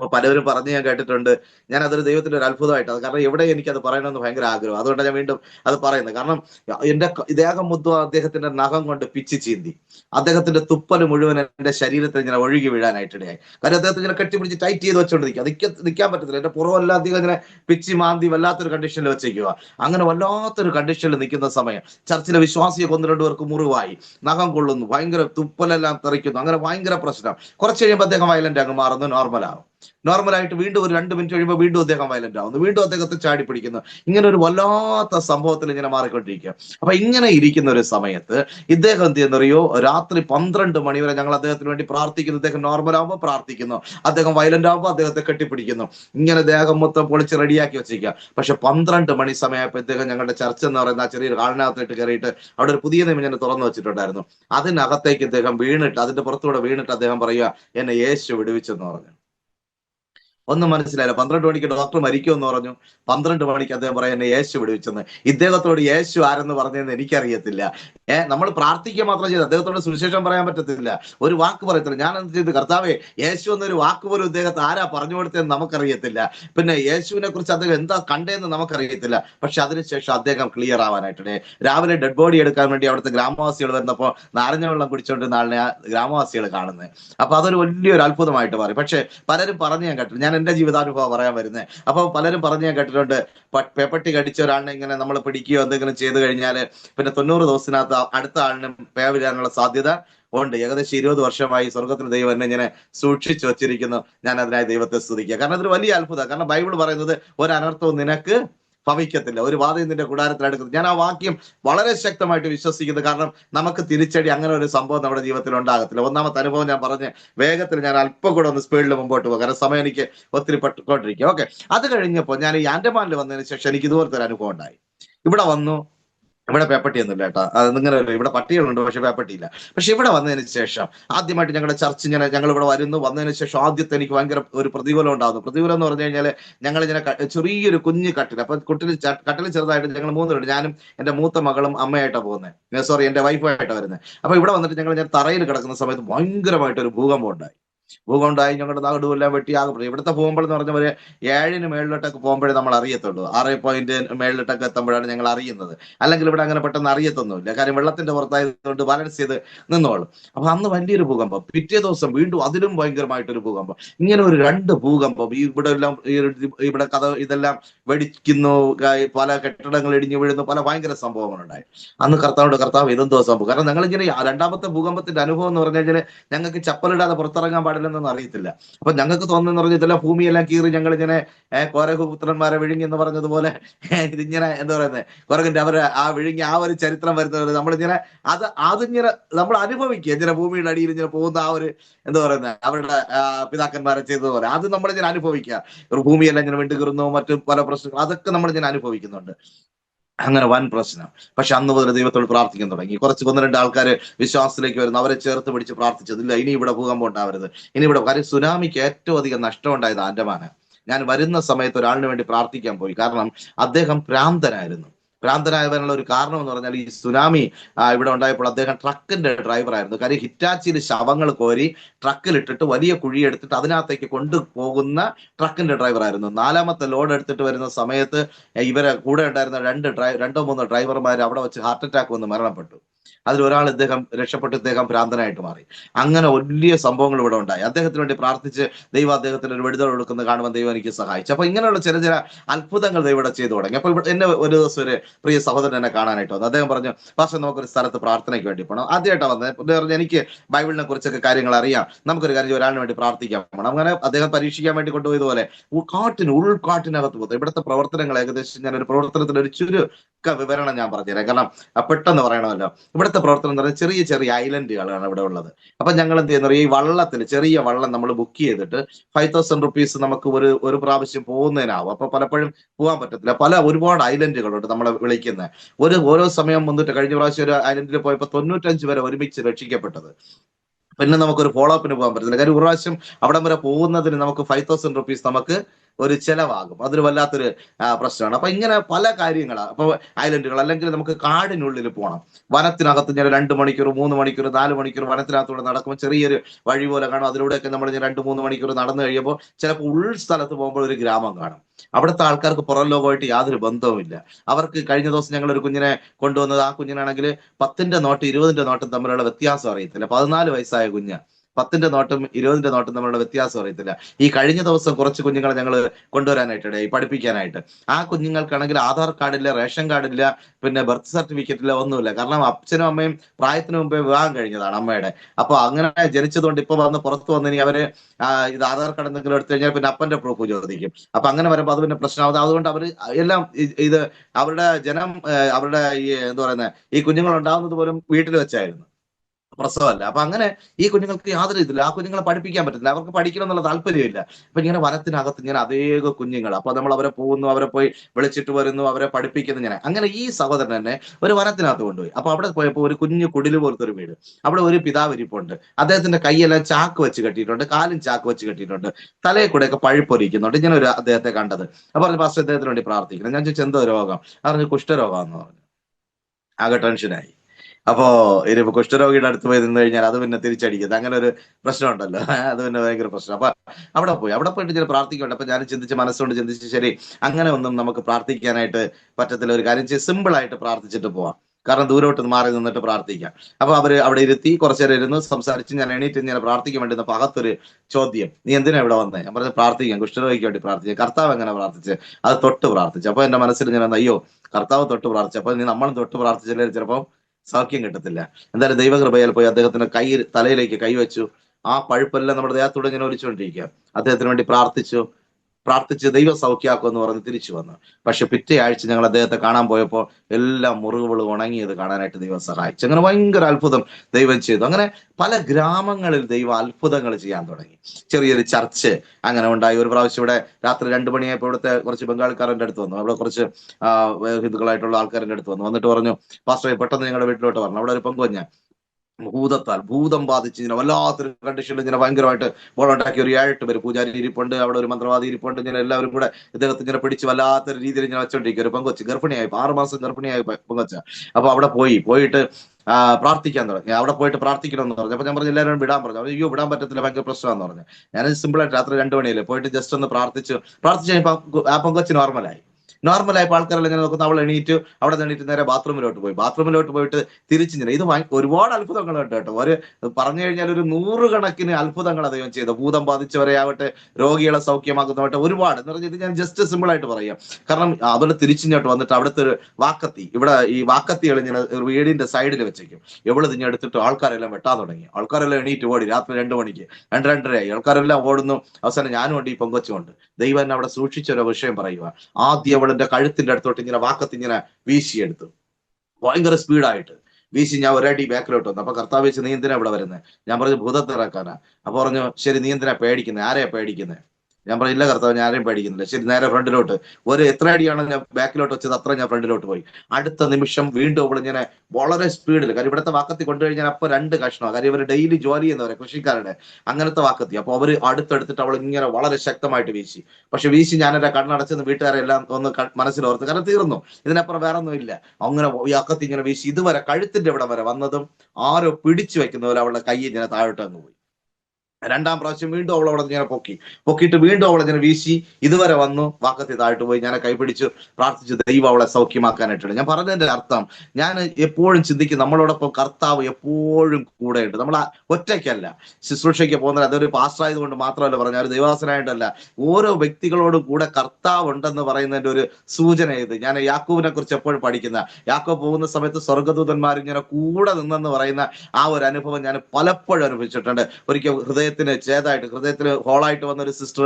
പലവരും പറഞ്ഞ് ഞാൻ കേട്ടിട്ടുണ്ട്. ഞാൻ അതൊരു ദൈവത്തിന്റെ ഒരു അത്ഭുതമായിട്ട് അത് കാരണം എവിടെ എനിക്ക് അത് പറയണമെന്ന് ഭയങ്കര ആഗ്രഹം. അതുകൊണ്ടാണ് ഞാൻ വീണ്ടും അത് പറയുന്നത്. കാരണം എന്റെ ഇദ്ദേഹം ദേഹം മുദ്ദ അദ്ദേഹത്തിന്റെ നഖം കൊണ്ട് പിച്ച് ചീന്തി. അദ്ദേഹത്തിന്റെ തുപ്പൽ മുഴുവൻ എന്റെ ശരീരത്തിൽ ഇങ്ങനെ ഒഴുകി വീഴാനായിട്ടിടയായി. കാരണം അദ്ദേഹത്തെ ഇങ്ങനെ കെട്ടിപ്പിടിച്ച് ടൈറ്റ് ചെയ്ത് വെച്ചോണ്ടിരിക്കുക നിൽക്കുക നിൽക്കാൻ പറ്റത്തില്ല. എന്റെ പുറമെല്ലാം അധികം ഇങ്ങനെ പിച്ചി മാന്തി വല്ലാത്തൊരു കണ്ടീഷനിൽ വെച്ചേക്കുക അങ്ങനെ വല്ലാത്തൊരു കണ്ടീഷനിൽ നിൽക്കുന്ന സമയം ചർച്ചിലെ വിശ്വാസിയെ ഒന്ന് രണ്ടു പേർക്ക് മുറിവായി. നഖം കൊള്ളുന്നു. ഭയങ്കര തുപ്പലെല്ലാം തെറിക്കുന്നു. അങ്ങനെ ഭയങ്കര പ്രശ്നം. കുറച്ച് കഴിയുമ്പോൾ അദ്ദേഹം വയലന്റ് അങ്ങ് മാറുന്നു. നോർമൽ ആവും. നോർമലായിട്ട് വീണ്ടും ഒരു രണ്ട് മിനിറ്റ് കഴിയുമ്പോൾ വീണ്ടും അദ്ദേഹം വയലന്റ് ആവുന്നു. വീണ്ടും അദ്ദേഹത്തെ ചാടി പിടിക്കുന്നു. ഇങ്ങനെ ഒരു വല്ലാത്ത സംഭവത്തിൽ ഇങ്ങനെ മാറിക്കൊണ്ടിരിക്കുക. അപ്പൊ ഇങ്ങനെ ഇരിക്കുന്ന ഒരു സമയത്ത് ഇദ്ദേഹം എന്ത് ചെയ്യുന്നറിയോ രാത്രി പന്ത്രണ്ട് മണി വരെ ഞങ്ങൾ അദ്ദേഹത്തിന് വേണ്ടി പ്രാർത്ഥിക്കുന്നു. അദ്ദേഹം നോർമൽ ആവുമ്പോൾ പ്രാർത്ഥിക്കുന്നു. അദ്ദേഹം വയലന്റ് ആവുമ്പോൾ അദ്ദേഹത്തെ കെട്ടിപ്പിടിക്കുന്നു. ഇങ്ങനെ ദേഹം മൊത്തം പൊളിച്ച് റെഡിയാക്കി വെച്ചിരിക്കുക. പക്ഷെ പന്ത്രണ്ട് മണി സമയമായപ്പോൾ ഇദ്ദേഹം ഞങ്ങളുടെ ചർച്ച എന്ന് പറയുന്ന ആ ചെറിയൊരു ഹാളിനകത്തിട്ട് കയറിയിട്ട് അവിടെ ഒരു പുതിയ നിയമം ഞാൻ തുറന്നു വെച്ചിട്ടുണ്ടായിരുന്നു. അതിനകത്തേക്ക് ഇദ്ദേഹം വീണിട്ട് അതിന്റെ പുറത്തൂടെ വീണിട്ട് അദ്ദേഹം പറയുക എന്നെ യേശു വിടുവിച്ചെന്ന് പറഞ്ഞു. ഒന്നും മനസ്സിലായില്ല. പന്ത്രണ്ട് മണിക്ക് ഡോക്ടർ മരിക്കുമെന്ന് പറഞ്ഞു. പന്ത്രണ്ട് മണിക്ക് അദ്ദേഹം പറയാൻ യേശു വിടുവിച്ചെന്ന് ഇദ്ദേഹത്തോട് യേശു ആരെന്ന് പറഞ്ഞതെന്ന് എനിക്കറിയത്തില്ല. ഏഹ് നമ്മൾ പ്രാർത്ഥിക്കുക മാത്രം ചെയ്ത് അദ്ദേഹത്തോട് സുവിശേഷം പറയാൻ പറ്റത്തില്ല. ഒരു വാക്ക് പറയത്തില്ല. ഞാൻ എന്ത് ചെയ്ത്? കർത്താവേ യേശു എന്നൊരു വാക്ക് പോലും ഇദ്ദേഹത്തെ ആരാ പറഞ്ഞു കൊടുത്തതെന്ന് നമുക്കറിയത്തില്ല. പിന്നെ യേശുവിനെ കുറിച്ച് അദ്ദേഹം എന്താ കണ്ടതെന്ന് നമുക്കറിയത്തില്ല. പക്ഷെ അതിനുശേഷം അദ്ദേഹം ക്ലിയർ ആവാനായിട്ടുണ്ട്. രാവിലെ ഡെഡ് ബോഡി എടുക്കാൻ വേണ്ടി അവിടുത്തെ ഗ്രാമവാസികൾ വരുന്നപ്പോൾ നാരങ്ങ വെള്ളം കുടിച്ചുകൊണ്ട് ആളിനെ ആ ഗ്രാമവാസികൾ കാണുന്നത്. അപ്പൊ അതൊരു വലിയൊരു അത്ഭുതമായിട്ട് മാറി. പക്ഷെ പലരും പറഞ്ഞു ഞാൻ കേട്ടു ഞാൻ എന്റെ ജീവിതാനുഭവം പറയാൻ വരുന്നത് അപ്പൊ പലരും പറഞ്ഞു ഞാൻ കേട്ടിട്ടുണ്ട് പേപ്പട്ടി കടിച്ച ഒരാളിനെ ഇങ്ങനെ നമ്മൾ പിടിക്കുകയോ എന്തെങ്കിലും ചെയ്തു കഴിഞ്ഞാൽ പിന്നെ തൊണ്ണൂറ് ദിവസത്തിനകത്ത് അടുത്ത ആളിനും പേ വരാനുള്ള സാധ്യത ഉണ്ട്. ഏകദേശം ഇരുപത് വർഷമായി സ്വർഗത്തിന് ദൈവം എന്നെ ഇങ്ങനെ സൂക്ഷിച്ചു വച്ചിരിക്കുന്നു. ഞാൻ അതിനായി ദൈവത്തെ സ്തുതിക്കുക. കാരണം അതൊരു വലിയ അത്ഭുതമാണ്. കാരണം ബൈബിൾ പറയുന്നത് ഒരു അനർത്ഥവും നിനക്ക് ഭവിക്കത്തില്ല. ഒരു വാദം നിന്റെ കൂടാരത്തിൽ എടുക്കുന്നത് ഞാൻ ആ വാക്യം വളരെ ശക്തമായിട്ട് വിശ്വസിക്കുന്നു. കാരണം നമുക്ക് തിരിച്ചടി അങ്ങനെ ഒരു സംഭവം നമ്മുടെ ജീവിതത്തിൽ ഉണ്ടാകത്തില്ല. ഒന്നാമത്തെ അനുഭവം ഞാൻ പറഞ്ഞ് വേഗത്തിൽ ഞാൻ അല്പം കൂടെ ഒന്ന് സ്പീഡിൽ മുമ്പോട്ട് പോകും. കാരണം സമയം എനിക്ക് ഒത്തിരി പെട്ടുകൊണ്ടിരിക്കും ഓക്കെ. അത് കഴിഞ്ഞപ്പോൾ ഞാൻ ഈ ആൻഡമാനിൽ വന്നതിന് ശേഷം എനിക്ക് ഇതുപോലത്തെ ഒരു അനുഭവം ഉണ്ടായി. ഇവിടെ വന്നു. ഇവിടെ പേപ്പട്ടിയൊന്നുമില്ല കേട്ടോ. അത് നിങ്ങനെ ഇവിടെ പട്ടികളുണ്ട് പക്ഷെ പേപ്പട്ടിയില്ല. പക്ഷെ ഇവിടെ വന്നതിന് ശേഷം ആദ്യമായിട്ട് ഞങ്ങളുടെ ചർച്ച് ഇങ്ങനെ ഞങ്ങൾ ഇവിടെ വരുന്നു. വന്നതിന് ശേഷം ആദ്യത്തെ എനിക്ക് ഭയങ്കര ഒരു പ്രതികൂലം ഉണ്ടാകുന്നു. പ്രതികൂലം എന്ന് പറഞ്ഞു കഴിഞ്ഞാൽ ഞങ്ങൾ ഇങ്ങനെ ചെറിയൊരു കുഞ്ഞു കട്ടിൽ അപ്പൊ കുട്ടിൽ കട്ടിൽ ചെറുതായിട്ട് ഞങ്ങൾ മൂന്നുപേരുണ്ട്. ഞാനും എന്റെ മൂത്ത മകളും അമ്മയായിട്ടാണ് പോകുന്നത് സോറി എന്റെ വൈഫായിട്ടാണ് വരുന്നത് അപ്പൊ ഇവിടെ വന്നിട്ട് ഞങ്ങൾ ഞാൻ തറയിൽ കിടക്കുന്ന സമയത്ത് ഭയങ്കരമായിട്ട് ഒരു ഭൂകമ്പം ഉണ്ടായി. ഭൂകമ്പം ഉണ്ടായി ഞങ്ങളുടെ നാടും എല്ലാം വെട്ടി ആകെ ഇവിടുത്തെ ഭൂകമ്പം എന്ന് പറഞ്ഞ ഒരു ഏഴിന് മേളിലോട്ടൊക്കെ പോകുമ്പോഴേ നമ്മൾ അറിയത്തുള്ളൂ. ആറ് പോയിന്റ് മേളിലോട്ടൊക്കെ എത്തുമ്പോഴാണ് ഞങ്ങൾ അറിയുന്നത്. അല്ലെങ്കിൽ ഇവിടെ അങ്ങനെ പെട്ടെന്ന് അറിയത്തൊന്നുമില്ല. കാര്യം വെള്ളത്തിന്റെ പുറത്തായതുകൊണ്ട് ബാലൻസ് ചെയ്ത് നിന്നോളും. അപ്പൊ അന്ന് വലിയൊരു ഭൂകമ്പം. പിറ്റേ ദിവസം വീണ്ടും അതിലും ഭയങ്കരമായിട്ടൊരു ഭൂകമ്പം. ഇങ്ങനെ ഒരു രണ്ട് ഭൂകമ്പം ഇവിടെ എല്ലാം ഇവിടെ കഥ ഇതെല്ലാം വെടിക്കുന്നു പല കെട്ടിടങ്ങൾ ഇടിഞ്ഞു വീഴുന്നു പല ഭയങ്കര സംഭവങ്ങളുണ്ടായി അന്ന് കർത്താവോട് കർത്താവ് ഇതെന്തോ ദിവസം കാരണം ഞങ്ങൾ ഇങ്ങനെ രണ്ടാമത്തെ ഭൂകമ്പത്തിന്റെ അനുഭവം എന്ന് പറഞ്ഞു കഴിഞ്ഞാൽ ഞങ്ങൾക്ക് ചപ്പലിടാതെ പുറത്തിറങ്ങാൻ പാടില്ലെന്നൊന്നും അറിയത്തില്ല. അപ്പൊ ഞങ്ങൾക്ക് തോന്നുന്നു ഇതെല്ലാം ഭൂമിയെല്ലാം കീറി ഞങ്ങൾ ഇങ്ങനെ കോരകുപുത്രന്മാരെ വിഴുങ്ങി എന്ന് പറഞ്ഞതുപോലെ ഇതിങ്ങനെ എന്താ പറയുന്നത് കുരകന്റെ അവരെ ആ വിഴുങ്ങി ആ ഒരു ചരിത്രം വരുന്നത് നമ്മളിങ്ങനെ അത് അതിങ്ങനെ നമ്മൾ അനുഭവിക്കുക. ഇങ്ങനെ ഭൂമിയുടെ അടിയിൽ ഇങ്ങനെ പോകുന്ന ആ ഒരു എന്താ പറയുന്നത് അവരുടെ പിതാക്കന്മാരെ ചെയ്തതുപോലെ. അത് നമ്മളിങ്ങനെ അനുഭവിക്കുക. ഭൂമിയെല്ലാം ഇങ്ങനെ വെണ്ടുകീറുന്നു മറ്റു പല പ്രശ്നങ്ങളും അതൊക്കെ നമ്മളിങ്ങനെ അനുഭവിക്കുന്നുണ്ട്. അങ്ങനെ വൻ പ്രശ്നം. പക്ഷെ അന്ന് മുതൽ ദൈവത്തോട് പ്രാർത്ഥിക്കാൻ തുടങ്ങി. കുറച്ച് ഒന്ന് രണ്ട് ആൾക്കാർ വിശ്വാസത്തിലേക്ക് വരുന്നു. അവരെ ചേർത്ത് പിടിച്ച് പ്രാർത്ഥിച്ചതില്ല. ഇനി ഇവിടെ ഭൂകമ്പം ഉണ്ടാവരുത്. ഇനി ഇവിടെ കാര്യം സുനാമിക്ക് ഏറ്റവും അധികം നഷ്ടം ഉണ്ടായത് ആൻഡമാന് ഞാൻ വരുന്ന സമയത്ത് ഒരാളിന് വേണ്ടി പ്രാർത്ഥിക്കാൻ പോയി. കാരണം അദ്ദേഹം ഭ്രാന്തനായിരുന്നു. ഭ്രാന്തനായതിനുള്ള ഒരു കാരണം എന്ന് പറഞ്ഞാൽ ഈ സുനാമി ഇവിടെ ഉണ്ടായപ്പോൾ അദ്ദേഹം ട്രക്കിന്റെ ഡ്രൈവറായിരുന്നു. കാര്യം ഹിറ്റാച്ചിയിൽ ശവങ്ങൾ കോരി ട്രക്കിലിട്ടിട്ട് വലിയ കുഴി എടുത്തിട്ട് അതിനകത്തേക്ക് കൊണ്ടുപോകുന്ന ട്രക്കിന്റെ ഡ്രൈവറായിരുന്നു. നാലാമത്തെ ലോഡ് എടുത്തിട്ട് വരുന്ന സമയത്ത് ഇവരെ കൂടെ ഉണ്ടായിരുന്ന രണ്ട് ഡ്രൈ രണ്ടോ മൂന്നോ ഡ്രൈവർമാർ അവിടെ വെച്ച് ഹാർട്ട് അറ്റാക്ക് വന്ന് മരണപ്പെട്ടു. അതിൽ ഒരാൾ ഇദ്ദേഹം രക്ഷപ്പെട്ട് ഇദ്ദേഹം ഭ്രാന്തനായിട്ട് മാറി. അങ്ങനെ വലിയ സംഭവങ്ങൾ ഇവിടെ ഉണ്ടായി. അദ്ദേഹത്തിന് വേണ്ടി പ്രാർത്ഥിച്ച് ദൈവം അദ്ദേഹത്തിന് ഒരു വെടിതൽ കൊടുക്കുന്നത് കാണുമ്പോൾ ദൈവം എനിക്ക് സഹായിച്ചു. അപ്പൊ ഇങ്ങനെയുള്ള ചില ചില അത്ഭുതങ്ങൾ ദൈവം ഇവിടെ ചെയ്തു തുടങ്ങി. അപ്പൊ ഇവിടെ എന്നെ ഒരു ദിവസം ഒരു പ്രിയ സഹോദരൻ എന്നെ കാണാനായിട്ട് വന്നു. അദ്ദേഹം പറഞ്ഞു പക്ഷെ നമുക്കൊരു സ്ഥലത്ത് പ്രാർത്ഥനയ്ക്ക് വേണ്ടി പോകണം ആദ്യമായിട്ടാണ് വന്നത് പറഞ്ഞു എനിക്ക് ബൈബിളിനെ കുറിച്ചൊക്കെ കാര്യങ്ങൾ അറിയാം. നമുക്കൊരു കാര്യം ഒരാളിന് വേണ്ടി പ്രാർത്ഥിക്കാൻ പോകണം അങ്ങനെ അദ്ദേഹം പരീക്ഷിക്കാൻ വേണ്ടി കൊണ്ടുപോയതുപോലെ കാട്ടിന് ഉൾക്കാട്ടിനകത്ത് പോകും ഇവിടുത്തെ പ്രവർത്തനങ്ങൾ ഏകദേശം ഞാൻ ഒരു പ്രവർത്തനത്തിന്റെ ഒരു ചുരുക്ക വിവരണം ഞാൻ പറഞ്ഞുതരാം. കാരണം പെട്ടെന്ന് പറയണമല്ലോ. ഇവിടുത്തെ പ്രവർത്തനം എന്ന് പറഞ്ഞാൽ ചെറിയ ചെറിയ ഐലൻഡുകളാണ് ഇവിടെ ഉള്ളത്. അപ്പൊ ഞങ്ങൾ എന്ത് ചെയ്യുന്നത് ഈ വള്ളത്തിൽ ചെറിയ വള്ളം നമ്മൾ ബുക്ക് ചെയ്തിട്ട് ഫൈവ് തൗസൻഡ് റുപ്പീസ് നമുക്ക് ഒരു ഒരു പ്രാവശ്യം പോകുന്നതിനാവും. അപ്പൊ പലപ്പോഴും പോകാൻ പറ്റത്തില്ല. പല ഒരുപാട് ഐലൻഡുകളുണ്ട് നമ്മളെ വിളിക്കുന്നത്. ഒരു ഓരോ സമയം വന്നിട്ട് കഴിഞ്ഞ പ്രാവശ്യം ഒരു ഐലൻഡിൽ പോയപ്പോൾ തൊണ്ണൂറ്റഞ്ച് വരെ ഒരുമിച്ച് രക്ഷിക്കപ്പെട്ടത്. പിന്നെ നമുക്കൊരു ഫോളോ അപ്പിന് പോകാൻ പറ്റത്തില്ല. കാര്യം ഒരു പ്രാവശ്യം അവിടം വരെ പോകുന്നതിന് നമുക്ക് ഫൈവ് തൗസൻഡ് റുപ്പീസ് നമുക്ക് ഒരു ചെലവാകും. അതൊരു വല്ലാത്തൊരു പ്രശ്നമാണ്. അപ്പൊ ഇങ്ങനെ പല കാര്യങ്ങളാണ് അപ്പൊ ഐലൻഡുകൾ അല്ലെങ്കിൽ നമുക്ക് കാടിനുള്ളിൽ പോകണം വനത്തിനകത്ത് ഞാൻ രണ്ട് മണിക്കൂർ മൂന്ന് മണിക്കൂർ നാല് മണിക്കൂർ വനത്തിനകത്തൂടെ നടക്കുമ്പോൾ ചെറിയൊരു വഴി പോലെ കാണും. അതിലൂടെയൊക്കെ നമ്മൾ രണ്ട് മൂന്ന് മണിക്കൂർ നടന്നു കഴിയുമ്പോൾ ചിലപ്പോൾ ഉൾ സ്ഥലത്ത് പോകുമ്പോൾ ഒരു ഗ്രാമം കാണും. അവിടുത്തെ ആൾക്കാർക്ക് പുറം ലോകമായിട്ട് യാതൊരു ബന്ധവുമില്ല. അവർക്ക് കഴിഞ്ഞ ദിവസം ഞങ്ങൾ ഒരു കുഞ്ഞിനെ കൊണ്ടുവന്നത് ആ കുഞ്ഞിനാണെങ്കിൽ പത്തിന്റെ നോട്ട് ഇരുപതിന്റെ നോട്ടും തമ്മിലുള്ള വ്യത്യാസം അറിയത്തില്ല. പതിനാല് വയസ്സായ കുഞ്ഞ്. പത്തിന്റെ നോട്ടും ഇരുപതിന്റെ നോട്ടും തമ്മിലുള്ള വ്യത്യാസം അറിയത്തില്ല. ഈ കഴിഞ്ഞ ദിവസം കുറച്ച് കുഞ്ഞുങ്ങളെ ഞങ്ങൾ കൊണ്ടുവരാനായിട്ട് ഇടയായി പഠിപ്പിക്കാനായിട്ട്. ആ കുഞ്ഞുങ്ങൾക്കാണെങ്കിൽ ആധാർ കാർഡില്ല റേഷൻ കാർഡില്ല പിന്നെ ബർത്ത് സർട്ടിഫിക്കറ്റ് ഇല്ല ഒന്നുമില്ല. കാരണം അച്ഛനും അമ്മയും പ്രായത്തിന് മുമ്പേ വിവാഹം കഴിഞ്ഞതാണ് അമ്മയുടെ. അപ്പൊ അങ്ങനെ ജനിച്ചതുകൊണ്ട് ഇപ്പൊ വന്ന് പുറത്ത് വന്നിനി അവർ ഇത് ആധാർ കാർഡ് എന്തെങ്കിലും എടുത്തു കഴിഞ്ഞാൽ പിന്നെ അപ്പന്റെ പ്രൂഫ് ചോദിക്കും. അപ്പൊ അങ്ങനെ വരുമ്പോൾ അത് പിന്നെ പ്രശ്നമാകും അതുകൊണ്ട് അവർ എല്ലാം ഇത് അവരുടെ ജനം അവരുടെ ഈ എന്താ പറയുന്നത് ഈ കുഞ്ഞുങ്ങൾ ഉണ്ടാകുന്നത് പോലും വീട്ടിൽ വെച്ചായിരുന്നു. പ്രസവമല്ല. അപ്പൊ അങ്ങനെ ഈ കുഞ്ഞുങ്ങൾക്ക് യാതൊരു ഇതില്ല ആ കുഞ്ഞുങ്ങളെ പഠിപ്പിക്കാൻ പറ്റില്ല അവർക്ക് പഠിക്കണം എന്നുള്ള താല്പര്യമില്ല. അപ്പൊ ഇങ്ങനെ വനത്തിനകത്ത് ഇങ്ങനെ അതേക കുഞ്ഞുങ്ങൾ. അപ്പൊ നമ്മൾ അവരെ പോകുന്നു അവരെ പോയി വിളിച്ചിട്ട് വരുന്നു അവരെ പഠിപ്പിക്കുന്നു ഇങ്ങനെ. അങ്ങനെ ഈ സഹോദരൻ തന്നെ ഒരു വനത്തിനകത്ത് കൊണ്ടുപോയി. അപ്പൊ അവിടെ പോയപ്പോ ഒരു കുഞ്ഞു കുടിൽ പോലത്തെ ഒരു വീട്. അവിടെ ഒരു പിതാവ് ഇരിപ്പുണ്ട്. അദ്ദേഹത്തിന്റെ കൈയെല്ലാം ചാക്ക് വെച്ച് കെട്ടിയിട്ടുണ്ട്. കാലും ചാക്ക് വെച്ച് കെട്ടിയിട്ടുണ്ട്. തലയിൽ കൂടെ ഒക്കെ പഴുപ്പൊരിക്കുന്നുണ്ട് ഇങ്ങനെ ഒരു അദ്ദേഹത്തെ കണ്ടത്. അപ്പൊ പറഞ്ഞു പാസ്റ്റർ അദ്ദേഹത്തിന് വേണ്ടി പ്രാർത്ഥിക്കണം. ഞാൻ എന്തോ രോഗം? പറഞ്ഞു എന്ന് പറഞ്ഞു. ആകെ ടെൻഷനായി. അപ്പോ ഇനിയിപ്പോ കുഷ്ഠരോഗിയുടെ അടുത്ത് പോയി നിന്ന് കഴിഞ്ഞാൽ അത് പിന്നെ തിരിച്ചടിക്കുന്നത് അങ്ങനെ ഒരു പ്രശ്നമുണ്ടല്ലോ. അത് പിന്നെ ഭയങ്കര പ്രശ്നം. അപ്പൊ അവിടെ പോയി. അവിടെ പോയിട്ട് ചില പ്രാർത്ഥിക്കുന്നുണ്ട്. അപ്പൊ ഞാൻ ചിന്തിച്ച് മനസ്സുകൊണ്ട് ചിന്തിച്ച് ശരി അങ്ങനെ ഒന്നും നമുക്ക് പ്രാർത്ഥിക്കാനായിട്ട് പറ്റത്തില്ല. ഒരു കാര്യം ചെയ്ത് സിമ്പിൾ ആയിട്ട് പ്രാർത്ഥിച്ചിട്ട് പോവാം. കാരണം ദൂരോട്ട് മാറി നിന്നിട്ട് പ്രാർത്ഥിക്കാം. അപ്പൊ അവർ അവിടെ ഇരുത്തി കുറച്ചു നേരം ഇരുന്ന് സംസാരിച്ച് ഞാൻ എണീറ്റ് ഞാൻ പ്രാർത്ഥിക്കാൻ വേണ്ടി അകത്തൊരു ചോദ്യം നീ എന്തിനാ ഇവിടെ വന്നേ? ഞാൻ പറഞ്ഞു പ്രാർത്ഥിക്കാം. കുഷ്ഠരോഗിക്ക് വേണ്ടി പ്രാർത്ഥിക്കാം കർത്താവ് എങ്ങനെ പ്രാർത്ഥിച്ച്? അത് തൊട്ട് പ്രാർത്ഥിച്ചു. അപ്പൊ എന്റെ മനസ്സിൽ ഞാൻ അയ്യോ കർത്താവ് തൊട്ട് പ്രാർത്ഥിച്ചു. അപ്പൊ നീ നമ്മളും തൊട്ട് പ്രാർത്ഥിച്ചില്ലേ? ചിലപ്പോൾ സൗഖ്യം കിട്ടത്തില്ല. എന്തായാലും ദൈവകൃപയാൽ പോയി അദ്ദേഹത്തിന്റെ കൈ തലയിലേക്ക് കൈവച്ചു. ആ പഴുപ്പെല്ലാം നമ്മുടെ ദേഹത്തൂടെ ഇങ്ങനെ ഒലിച്ചുകൊണ്ടിരിക്കുക. അദ്ദേഹത്തിന് വേണ്ടി പ്രാർത്ഥിച്ചു. പ്രാർത്ഥിച്ച് ദൈവ സൗഖ്യാക്കും എന്ന് പറഞ്ഞ് തിരിച്ചു വന്നു. പക്ഷെ പിറ്റേ ആഴ്ച ഞങ്ങൾ അദ്ദേഹത്തെ കാണാൻ പോയപ്പോൾ എല്ലാ മുറിവുകളും ഉണങ്ങിയത് കാണാനായിട്ട് ദൈവം സഹായിച്ചു. അങ്ങനെ ഭയങ്കര അത്ഭുതം ദൈവം ചെയ്തു. അങ്ങനെ പല ഗ്രാമങ്ങളിൽ ദൈവം അത്ഭുതങ്ങൾ ചെയ്യാൻ തുടങ്ങി. ചെറിയൊരു ചർച്ച് അങ്ങനെ ഉണ്ടായി. ഒരു പ്രാവശ്യം ഇവിടെ രാത്രി രണ്ടു മണിയായപ്പോൾ ഇവിടുത്തെ കുറച്ച് ബംഗാളിക്കാരന്റെ അടുത്ത് വന്നു. അവിടെ കുറച്ച് ഹിന്ദുക്കളായിട്ടുള്ള ആൾക്കാരുടെ അടുത്ത് വന്നു. വന്നിട്ട് പറഞ്ഞു പാസ്റ്ററെ പെട്ടെന്ന് ഞങ്ങളുടെ വീട്ടിലോട്ട് പറഞ്ഞു അവിടെ ഒരു പങ്കുവഞ്ഞ ഭൂതത്താൽ ഭൂതം ബാധിച്ച് ഇങ്ങനെ വല്ലാത്തൊരു കണ്ടീഷനിൽ ഇങ്ങനെ ഭയങ്കരമായിട്ട് ബോളുണ്ടാക്കി ഒരു ഏഴെട്ട് പേര് പൂജാരി ഇരിപ്പുണ്ട് അവിടെ ഒരു മന്ത്രവാദി ഇരിപ്പുണ്ട് ഇങ്ങനെ എല്ലാവരും കൂടെ ഇദ്ദേഹത്തെ ഇങ്ങനെ പിടിച്ച് വല്ലാത്തൊരു രീതിയിൽ ഇങ്ങനെ വെച്ചോണ്ടിരിക്കും. ഒരു പങ്കുവച്ച് ഗർഭിണിയായി ആറ് മാസം ഗർഭിണിയായി പങ്കുവച്ച. അപ്പൊ അവിടെ പോയി പോയിട്ട് പ്രാർത്ഥിക്കാൻ തുടങ്ങി. അവിടെ പോയിട്ട് പ്രാർത്ഥിക്കണം എന്ന് പറഞ്ഞു. അപ്പൊ ഞാൻ പറഞ്ഞു എല്ലാവരും വിടാൻ പറഞ്ഞു. അവർ അയ്യോ വിടാൻ പറ്റത്തില്ല ഭയങ്കര പ്രശ്നമാണെന്ന് പറഞ്ഞു. ഞാൻ സിമ്പിൾ ആയിട്ട് രാത്രി രണ്ടു മണിയല്ലേ പോയിട്ട് ജസ്റ്റ് ഒന്ന് പ്രാർത്ഥിച്ചു പ്രാർത്ഥിച്ചു കഴിഞ്ഞപ്പോൾ ആ പങ്കുവച്ച് നോർമലായി നോർമലായപ്പോൾ ആൾക്കാരെല്ലാം ഇങ്ങനെ നോക്കുന്നത് അവൾ എണീറ്റ്. അവിടെ എണീറ്റ് നേരെ ബാത്റൂമിലോട്ട് പോയി. ബാത്റൂമിലോട്ട് പോയിട്ട് തിരിച്ചിങ്ങനെ ഇത് ഒരുപാട് അത്ഭുതങ്ങൾ ഉണ്ട് കേട്ടോ. ഒരു പറഞ്ഞു കഴിഞ്ഞാൽ ഒരു നൂറുകണക്കിന് അത്ഭുതങ്ങൾ അദ്ദേഹം ചെയ്തു ഭൂതം ബാധിച്ചവരെ ആവട്ടെ രോഗികളെ സൗഖ്യമാക്കുന്നവട്ടെ ഒരുപാട്. എന്ന് പറഞ്ഞാൽ ഇത് ഞാൻ ജസ്റ്റ് സിമ്പിൾ ആയിട്ട് പറയാം. കാരണം അവർ തിരിച്ചിങ്ങോട്ട് വന്നിട്ട് അവിടുത്തെ ഒരു വാക്കത്തി ഇവിടെ ഈ വാക്കത്തികൾ ഇങ്ങനെ വീടിന്റെ സൈഡിൽ വെച്ചേക്കും. എവിടെ എടുത്തിട്ട് ആൾക്കാരെല്ലാം വെട്ടാൻ തുടങ്ങി. ആൾക്കാരെല്ലാം എണീറ്റ് ഓടി. രാത്രി രണ്ടു മണിക്ക്. രണ്ട് രണ്ടരയായി ആൾക്കാരെല്ലാം ഓടുന്നു. അവസാനം ഞാനും ഉണ്ട് ഈ പൊങ്കച്ചുകൊണ്ട് ദൈവം അവിടെ സൂക്ഷിച്ച ഒരു വിഷയം പറയുക ആദ്യം അവളെന്റെ കഴുത്തിന്റെ അടുത്തോട്ട് ഇങ്ങനെ വാക്കത്ത് ഇങ്ങനെ വീശിയെടുത്തു. ഭയങ്കര സ്പീഡായിട്ട്. വീശി ഞാൻ ഒരടി ബാക്കിലോട്ട് വന്നു. അപ്പൊ കർത്താവ് വെച്ച് നീ എന്തിനാ ഇവിടെ വരുന്നത് ഞാൻ പറഞ്ഞു ഭൂതത്തിറക്കാനാ അപ്പൊ പറഞ്ഞു ശരി നീ എന്തിനാ പേടിക്കുന്നത് ആരെയാ പേടിക്കുന്നത് ഞാൻ പറയില്ല കർത്താവ് ഞാൻ ആരെയും പേടിക്കുന്നില്ല. ശരി നേരെ ഫ്രണ്ടിലോട്ട്. ഒരു എത്ര അടിയാണ് ഞാൻ ബാക്കിലോട്ട് വെച്ചത് അത്ര ഞാൻ ഫ്രണ്ടിലോട്ട് പോയി. അടുത്ത നിമിഷം വീണ്ടും അവൾ ഇങ്ങനെ വളരെ സ്പീഡിൽ കാര്യം ഇവിടുത്തെ വാക്കത്തി കൊണ്ടുകഴിഞ്ഞാൽ അപ്പൊ രണ്ട് കഷ്ണം കാര്യം ഇവർ ഡെയിലി ജോലി ചെയ്യുന്നവരെ കൃഷിക്കാരുടെ അങ്ങനത്തെ വാക്കത്തി അപ്പൊ അവർ അടുത്തെടുത്തിട്ട് അവൾ ഇങ്ങനെ വളരെ ശക്തമായിട്ട് വീശി. പക്ഷെ വീശി ഞാൻ എന്റെ കണ്ണടച്ചെന്ന് വീട്ടുകാരെല്ലാം ഒന്ന് മനസ്സിലോർത്ത്. കാരണം തീർന്നു. ഇതിനപ്പുറം വേറെ ഒന്നും ഇല്ല അങ്ങനെ ഈ അക്കത്തി ഇങ്ങനെ വീശി. ഇതുവരെ കഴുത്തിന്റെ ഇവിടെ വരെ വന്നതും ആരോ പിടിച്ചു വെക്കുന്നവരെ അവളുടെ കൈ ഇങ്ങനെ താഴോട്ട് അങ്ങ് പോയി. രണ്ടാം പ്രാവശ്യം വീണ്ടും അവൾ അവിടെ ഇങ്ങനെ പൊക്കി. പൊക്കിയിട്ട് വീണ്ടും അവളെ ഇങ്ങനെ വീശി. ഇതുവരെ വന്നു. വാക്കത്തി താഴ്ത്തു പോയി. ഞാൻ കൈപിടിച്ച് പ്രാർത്ഥിച്ച് ദൈവം അവളെ സൗഖ്യമാക്കാനായിട്ടുണ്ട്. ഞാൻ പറഞ്ഞതിന്റെ അർത്ഥം ഞാൻ എപ്പോഴും ചിന്തിക്കും നമ്മളോടൊപ്പം കർത്താവ് എപ്പോഴും കൂടെയുണ്ട്. നമ്മൾ ഒറ്റയ്ക്കല്ല. ശുശ്രൂഷയ്ക്ക് പോകുന്നത് അതൊരു പാസ്റ്റായത് കൊണ്ട് മാത്രമല്ല പറഞ്ഞ ഒരു ദൈവാസനായിട്ടല്ല. ഓരോ വ്യക്തികളോടും കൂടെ കർത്താവ് ഉണ്ടെന്ന് പറയുന്നതിന്റെ ഒരു സൂചന ഇത്. ഞാൻ യാക്കൂബിനെ കുറിച്ച് എപ്പോഴും പഠിക്കുന്ന യാക്കോബ് പോകുന്ന സമയത്ത് സ്വർഗദൂതന്മാർ ഇങ്ങനെ കൂടെ നിന്നെന്ന് പറയുന്ന ആ ഒരു അനുഭവം ഞാൻ പലപ്പോഴും അനുഭവിച്ചിട്ടുണ്ട്. ഒരിക്കൽ ഹൃദയത്തിന് ചേതായിട്ട് ഹൃദയത്തിന് ഹോളായിട്ട് വന്ന ഒരു സിസ്റ്റർ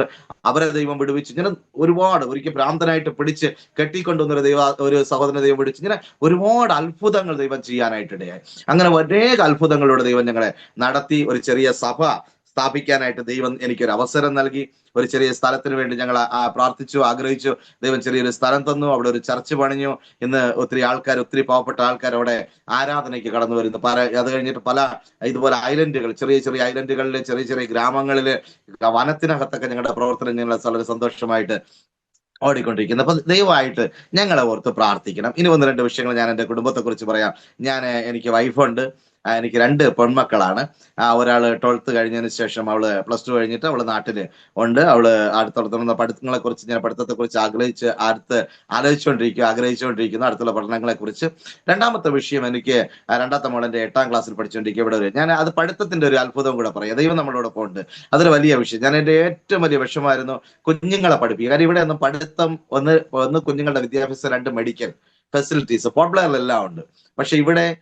അവരെ ദൈവം വിടുവിച്ചു. ഇങ്ങനെ ഒരുപാട് ഒരിക്കൽ ഭ്രാന്തനായിട്ട് പിടിച്ച് കെട്ടിക്കൊണ്ടുവന്ന ഒരു ദൈവ ഒരു സഹോദരനെ ദൈവം വിടിച്ച് ഇങ്ങനെ ഒരുപാട് അത്ഭുതങ്ങൾ ദൈവം ചെയ്യാനായിട്ടിടയായി അങ്ങനെ അനേക അത്ഭുതങ്ങളിലൂടെ ദൈവം ഞങ്ങളെ നടത്തി. ഒരു ചെറിയ സഭ സ്ഥാപിക്കാനായിട്ട് ദൈവം എനിക്കൊരു അവസരം നൽകി. ഒരു ചെറിയ സ്ഥലത്തിന് വേണ്ടി ഞങ്ങൾ പ്രാർത്ഥിച്ചു ആഗ്രഹിച്ചു. ദൈവം ചെറിയൊരു സ്ഥലം തന്നു. അവിടെ ഒരു ചർച്ച് പണിഞ്ഞു. ഇന്ന് ഒത്തിരി ആൾക്കാർ ഒത്തിരി പാവപ്പെട്ട ആൾക്കാർ അവിടെ ആരാധനയ്ക്ക് കടന്നു വരുന്നു. പല അത് കഴിഞ്ഞിട്ട് പല ഇതുപോലെ ഐലൻഡുകൾ ചെറിയ ചെറിയ ഐലൻഡുകളിലെ ചെറിയ ചെറിയ ഗ്രാമങ്ങളിലെ വനത്തിനകത്തൊക്കെ ഞങ്ങളുടെ പ്രവർത്തനം ഞങ്ങൾ വളരെ സന്തോഷമായിട്ട് ഓടിക്കൊണ്ടിരിക്കുന്നത് അപ്പൊ ദയവായിട്ട് ഞങ്ങളെ ഓർത്ത് പ്രാർത്ഥിക്കണം. ഇനി ഒന്ന് രണ്ട് വിഷയങ്ങൾ ഞാൻ എന്റെ കുടുംബത്തെ കുറിച്ച് പറയാം. ഞാൻ എനിക്ക് വൈഫുണ്ട് എനിക്ക് രണ്ട് പെൺമക്കളാണ്. ആ, ഒരാൾ ട്വൽത്ത് കഴിഞ്ഞതിന് ശേഷം അവൾ പ്ലസ് ടു കഴിഞ്ഞിട്ട് അവൾ നാട്ടിൽ ഉണ്ട്. അവൾ അടുത്തടുത്തുള്ള പഠിത്തങ്ങളെ കുറിച്ച് ഞാൻ പഠിത്തത്തെ കുറിച്ച് ആഗ്രഹിച്ച് അടുത്ത് ആലോചിച്ചുകൊണ്ടിരിക്കുക ആഗ്രഹിച്ചുകൊണ്ടിരിക്കുന്നു അടുത്തുള്ള പഠനങ്ങളെ കുറിച്ച് രണ്ടാമത്തെ വിഷയം എനിക്ക് രണ്ടാമത്തെ മോളെന്റെ എട്ടാം ക്ലാസ്സിൽ പഠിച്ചുകൊണ്ടിരിക്കുക. ഇവിടെ വരും ഞാൻ അത് പഠിത്തത്തിന്റെ ഒരു അത്ഭുതം കൂടെ പറയാം. ദൈവം നമ്മളോടൊപ്പം ഉണ്ട്. അതൊരു വലിയ വിഷയം. ഞാൻ എന്റെ ഏറ്റവും വലിയ വിഷമായിരുന്നു കുഞ്ഞുങ്ങളെ പഠിപ്പിക്കുക. കാര്യം ഇവിടെ ഒന്ന് പഠിത്തം ഒന്ന് ഒന്ന് കുഞ്ഞുങ്ങളുടെ വിദ്യാഭ്യാസം രണ്ട് മെഡിക്കൽ ഫെസിലിറ്റീസ് പോപ്പുലറിലെല്ലാം ഉണ്ട്. പക്ഷെ ഇവിടെ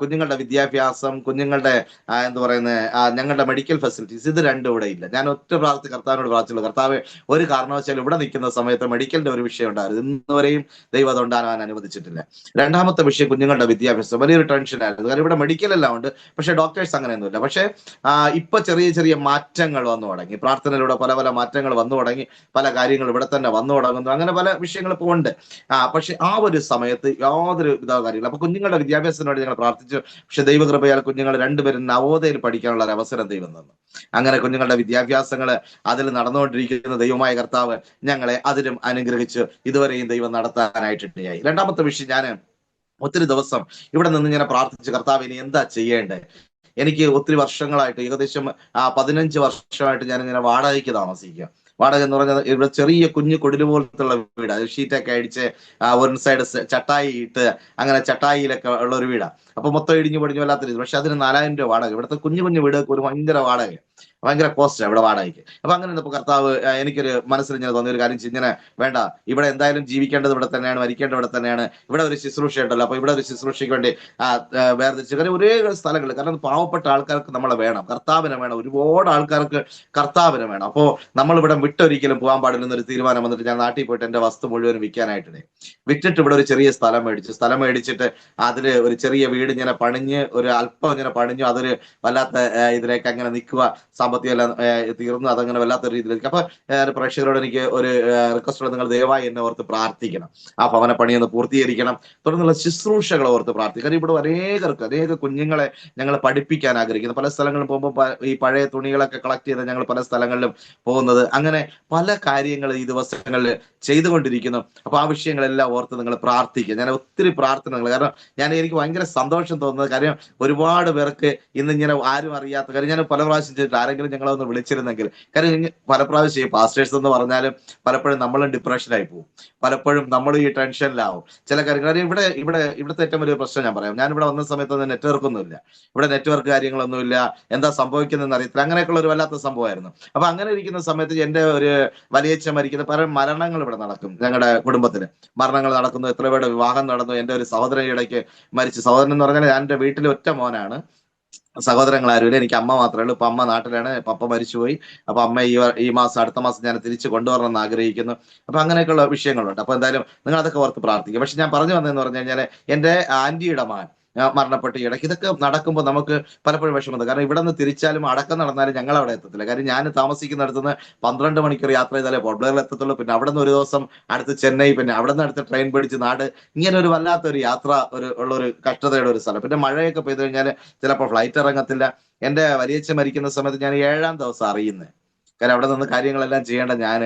കുഞ്ഞുങ്ങളുടെ വിദ്യാഭ്യാസം കുഞ്ഞുങ്ങളുടെ എന്ത് പറയുന്നത് ഞങ്ങളുടെ മെഡിക്കൽ ഫെസിലിറ്റീസ് ഇത് രണ്ടും ഇവിടെ ഇല്ല. ഞാൻ ഒറ്റ പ്രാർത്ഥി കർത്താവിനോട് പ്രാർത്ഥിച്ചുള്ളൂ. കർത്താവ് ഒരു കാരണവശാലും ഇവിടെ നിൽക്കുന്ന സമയത്ത് മെഡിക്കലിന്റെ ഒരു വിഷയം ഉണ്ടായിരുന്നു ഇന്നുവരെയും ദൈവം അത് ഉണ്ടാകാൻ അനുവദിച്ചിട്ടില്ല. രണ്ടാമത്തെ വിഷയം കുഞ്ഞുങ്ങളുടെ വിദ്യാഭ്യാസം. വലിയൊരു ടെൻഷൻ ആയിരുന്നു. കാരണം ഇവിടെ മെഡിക്കൽ എല്ലാം ഉണ്ട്. പക്ഷേ ഡോക്ടേഴ്സ് അങ്ങനെയൊന്നുമില്ല. പക്ഷെ ഇപ്പൊ ചെറിയ ചെറിയ മാറ്റങ്ങൾ വന്നു തുടങ്ങി. പ്രാർത്ഥനയിലൂടെ പല പല മാറ്റങ്ങൾ വന്നു തുടങ്ങി. പല കാര്യങ്ങൾ ഇവിടെ തന്നെ വന്നു തുടങ്ങുന്നു. അങ്ങനെ പല വിഷയങ്ങൾ ഇപ്പോൾ ഉണ്ട്. പക്ഷെ ആ ഒരു സമയത്ത് യാതൊരു ഇതാ കാര്യങ്ങൾ അപ്പൊ കുഞ്ഞുങ്ങളുടെ വിദ്യാഭ്യാസത്തിന് വേണ്ടി ഞങ്ങൾ പ്രാർത്ഥിച്ചു. പക്ഷെ ദൈവകൃപയാൽ കുഞ്ഞുങ്ങൾ രണ്ടുപേരും നവോദയയിൽ പഠിക്കാനുള്ള ഒരു അവസരം ദൈവം തന്നു. അങ്ങനെ കുഞ്ഞുങ്ങളുടെ വിദ്യാഭ്യാസങ്ങൾ അതിൽ നടന്നുകൊണ്ടിരിക്കുന്ന ദൈവമായ കർത്താവ് ഞങ്ങളെ അതിലും അനുഗ്രഹിച്ചു. ഇതുവരെയും ദൈവം നടത്താനായിട്ടിടയായി രണ്ടാമത്തെ വിഷയം ഞാൻ ഒത്തിരി ദിവസം ഇവിടെ നിന്ന് ഇങ്ങനെ പ്രാർത്ഥിച്ച്. കർത്താവ് ഇനി എന്താ ചെയ്യേണ്ടേ? എനിക്ക് ഒത്തിരി വർഷങ്ങളായിട്ട് ഏകദേശം ആ പതിനഞ്ച് വർഷമായിട്ട് ഞാൻ ഇങ്ങനെ വാടകയ്ക്ക് താമസിക്കുക. വാടക എന്ന് പറഞ്ഞാൽ ഇവിടെ ചെറിയ കുഞ്ഞു കൊടിൽ പോലത്തുള്ള വീട്. ഷീറ്റൊക്കെ അടിച്ച് ഒരു സൈഡ് ചട്ടായി ഇട്ട് അങ്ങനെ ചട്ടായിലൊക്കെ ഉള്ള ഒരു വീടാണ് അപ്പൊ മൊത്തം ഇടിഞ്ഞു പൊടിഞ്ഞു വല്ലാത്ത രീതി പക്ഷെ അതിന് നാലായിരം രൂപ വാടക. ഇവിടുത്തെ കുഞ്ഞു കുഞ്ഞു വീടുകൾക്ക് ഒരു ഭയങ്കര വാടക ഭയങ്കര കോസ്റ്റ് ഇവിടെ വാടകയ്ക്ക് അപ്പൊ അങ്ങനെ ഇപ്പൊ കർത്താവ് എനിക്കൊരു മനസ്സിൽ ഇങ്ങനെ തോന്നിയ ഒരു കാര്യം ഇങ്ങനെ വേണ്ട ഇവിടെ എന്തായാലും ജീവിക്കേണ്ടത് ഇവിടെ തന്നെയാണ് മരിക്കേണ്ടത് ഇവിടെ തന്നെയാണ്. ഇവിടെ ഒരു ശുശ്രൂഷ ഉണ്ടല്ലോ അപ്പൊ ഇവിടെ ഒരു ശുശ്രൂഷയ്ക്ക് വേണ്ടി വേർതിരിച്ച് കാര്യം ഒരേ സ്ഥലങ്ങൾ കാരണം പാവപ്പെട്ട ആൾക്കാർക്ക് നമ്മളെ വേണം. കർത്താവിനെ വേണം. ഒരുപാട് ആൾക്കാർക്ക് കർത്താവിനെ വേണം. അപ്പോ നമ്മൾ ഇവിടെ വിട്ടൊരിക്കലും പോകാൻ പാടില്ലെന്നൊരു തീരുമാനം വന്നിട്ട് ഞാൻ നാട്ടിൽ പോയിട്ട് എന്റെ വസ്തു മുഴുവൻ വിൽക്കാനായിട്ടിടെ വിറ്റിട്ട് ഇവിടെ ഒരു ചെറിയ സ്ഥലം മേടിച്ചു. സ്ഥലം മേടിച്ചിട്ട് അതിൽ ഒരു ചെറിയ വീട് ഇങ്ങനെ പണിഞ്ഞ് ഒരു അല്പം ഇങ്ങനെ പണിഞ്ഞു അതൊരു വല്ലാത്ത ഇതിലേക്ക് അങ്ങനെ നിൽക്കുക സാമ്പത്തികം എല്ലാം തീർന്നു അതങ്ങനെ വല്ലാത്ത രീതിയിലേക്ക്. അപ്പൊ പ്രേക്ഷകരോട് എനിക്ക് ഒരു റിക്വസ്റ്റ് നിങ്ങൾ ദയവായി എന്നെ ഓർത്ത് പ്രാർത്ഥിക്കണം. ആ ഭവന പണി ഒന്ന് പൂർത്തീകരിക്കണം. തുടർന്നുള്ള ശുശ്രൂഷകൾ ഓർത്ത് പ്രാർത്ഥിക്കണം. ഇവിടെ അനേകർക്ക് അനേക കുഞ്ഞുങ്ങളെ ഞങ്ങൾ പഠിപ്പിക്കാൻ ആഗ്രഹിക്കുന്നു. പല സ്ഥലങ്ങളിൽ പോകുമ്പോൾ ഈ പഴയ തുണികളൊക്കെ കളക്ട് ചെയ്ത് ഞങ്ങൾ പല സ്ഥലങ്ങളിലും പോകുന്നത്. അങ്ങനെ പല കാര്യങ്ങൾ ഈ ദിവസങ്ങളിൽ ചെയ്തുകൊണ്ടിരിക്കുന്നു. അപ്പൊ ആ വിഷയങ്ങളെല്ലാം ഓർത്ത് നിങ്ങൾ പ്രാർത്ഥിക്കുക. ഞാൻ ഒത്തിരി പ്രാർത്ഥനകൾ കാരണം ഞാൻ എനിക്ക് ഭയങ്കര സന്തോഷം തോന്നുന്നത്. കാര്യം ഒരുപാട് പേർക്ക് ഇന്നിങ്ങനെ ആരും അറിയാത്ത കാര്യം ഞാൻ പല പ്രാവശ്യം ചെയ്തിട്ട് ആരെങ്കിലും ഞങ്ങളെ ഒന്ന് വിളിച്ചിരുന്നെങ്കിൽ. കാര്യം പലപ്രാവശ്യം പല പ്രാവശ്യം പാസ്റ്റേഴ്സ് എന്ന് പറഞ്ഞാലും പലപ്പോഴും നമ്മളും ഡിപ്രഷനായി പോകും. പലപ്പോഴും നമ്മൾ ഈ ടെൻഷനിലാവും ചില കാര്യങ്ങൾ കാര്യം ഇവിടെ ഇവിടെ ഇവിടുത്തെ ഏറ്റവും വലിയ പ്രശ്നം ഞാൻ പറയാം. ഞാൻ വന്ന സമയത്തൊന്നും നെറ്റ്വർക്ക് ഒന്നുമില്ല ഇവിടെ നെറ്റ്വർക്ക് കാര്യങ്ങളൊന്നുമില്ല എന്താ സംഭവിക്കുന്നതെന്ന് അറിയത്തില്ല. അങ്ങനെയൊക്കെയുള്ള ഒരു വല്ലാത്ത സംഭവമായിരുന്നു. അപ്പൊ അങ്ങനെ ഇരിക്കുന്ന സമയത്ത് എന്റെ ഒരു വലിയച്ഛൻ മരിക്കുന്ന പല മരണങ്ങൾ ഇവിടെ നടക്കും ഞങ്ങളുടെ കുടുംബത്തിൽ മരണങ്ങൾ നടക്കുന്നു എത്ര പേരുടെ വിവാഹം നടന്നു. എന്റെ ഒരു സഹോദരൻ ഇടയ്ക്ക് മരിച്ചു. സഹോദരൻ എന്ന് പറഞ്ഞാൽ ഞാൻ എന്റെ വീട്ടിലെ ഒറ്റ മോനാണ്. സഹോദരങ്ങൾ ആരുമില്ല എനിക്ക് അമ്മ മാത്രമേ ഉള്ളൂ. ഇപ്പൊ അമ്മ നാട്ടിലാണ്. പപ്പ മരിച്ചുപോയി. അപ്പൊ അമ്മ ഈ ഈ മാസം അടുത്ത മാസം ഞാൻ തിരിച്ചു കൊണ്ടുവരണം എന്ന് ആഗ്രഹിക്കുന്നു. അപ്പൊ അങ്ങനെയൊക്കെയുള്ള വിഷയങ്ങളുണ്ട്. അപ്പൊ എന്തായാലും നിങ്ങൾ അതൊക്കെ ഓർത്ത് പ്രാർത്ഥിക്കുക. പക്ഷെ ഞാൻ പറഞ്ഞു വന്നതെന്ന് പറഞ്ഞു കഴിഞ്ഞാൽ എന്റെ ആന്റിയുടെ മകൻ മരണപ്പെട്ട് ഇടയ്ക്ക് ഇതൊക്കെ നടക്കുമ്പോൾ നമുക്ക് പലപ്പോഴും വിഷമത കാരണം ഇവിടെ നിന്ന് തിരിച്ചാലും അടക്കം നടന്നാലും ഞങ്ങൾ അവിടെ എത്തത്തില്ല. കാര്യം ഞാൻ താമസിക്കുന്നിടത്തുനിന്ന് പന്ത്രണ്ട് മണിക്കൂർ യാത്ര ചെയ്താലേ പോർട്ടുഗലിൽ എത്തത്തുള്ളൂ. പിന്നെ അവിടെ നിന്ന് ഒരു ദിവസം അടുത്ത് ചെന്നൈ പിന്നെ അവിടെ നിന്ന് അടുത്ത് ട്രെയിൻ പിടിച്ച് നാട്. ഇങ്ങനെ ഒരു വല്ലാത്തൊരു യാത്ര ഒരു ഉള്ള ഒരു കഷ്ടതയുടെ ഒരു സ്ഥലം. പിന്നെ മഴയൊക്കെ പെയ്തു കഴിഞ്ഞാൽ ചിലപ്പോൾ ഫ്ലൈറ്റ് ഇറങ്ങത്തില്ല. എന്റെ വലിയച്ഛൻ മരിക്കുന്ന സമയത്ത് ഞാൻ ഏഴാം ദിവസം അറിയുന്നത് കാരണം അവിടെ നിന്ന് കാര്യങ്ങളെല്ലാം ചെയ്യേണ്ട ഞാൻ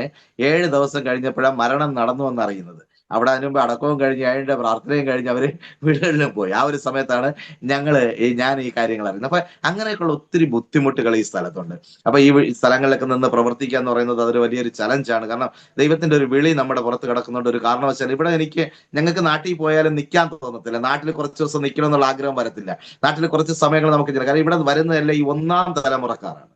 ഏഴ് ദിവസം കഴിഞ്ഞപ്പോഴാണ് മരണം നടന്നു എന്ന് അറിയുന്നത്. അവിടെ അതിന് മുമ്പ് അടക്കവും കഴിഞ്ഞ് അതിന്റെ പ്രാർത്ഥനയും കഴിഞ്ഞ് അവർ വീടുകളിലും പോയി. ആ ഒരു സമയത്താണ് ഞങ്ങൾ ഞാൻ ഈ കാര്യങ്ങൾ അറിയുന്നത്. അപ്പൊ അങ്ങനെയൊക്കെയുള്ള ഒത്തിരി ബുദ്ധിമുട്ടുകൾ ഈ സ്ഥലത്തുണ്ട്. അപ്പൊ ഈ സ്ഥലങ്ങളിലൊക്കെ നിന്ന് പ്രവർത്തിക്കുക എന്ന് പറയുന്നത് അതൊരു വലിയൊരു ചലഞ്ചാണ് കാരണം ദൈവത്തിന്റെ ഒരു വിളി നമ്മുടെ പുറത്ത് കിടക്കുന്നുണ്ട്. ഒരു കാരണവശാലും ഇവിടെ എനിക്ക് ഞങ്ങൾക്ക് നാട്ടിൽ പോയാലും നിൽക്കാൻ തോന്നത്തില്ല. നാട്ടിൽ കുറച്ച് ദിവസം നിൽക്കണമെന്നുള്ള ആഗ്രഹം വരത്തില്ല. നാട്ടിൽ കുറച്ച് സമയങ്ങൾ നമുക്ക് ചില കാരണം ഇവിടെ വരുന്നതല്ല ഈ ഒന്നാം തലമുറക്കാരാണ്.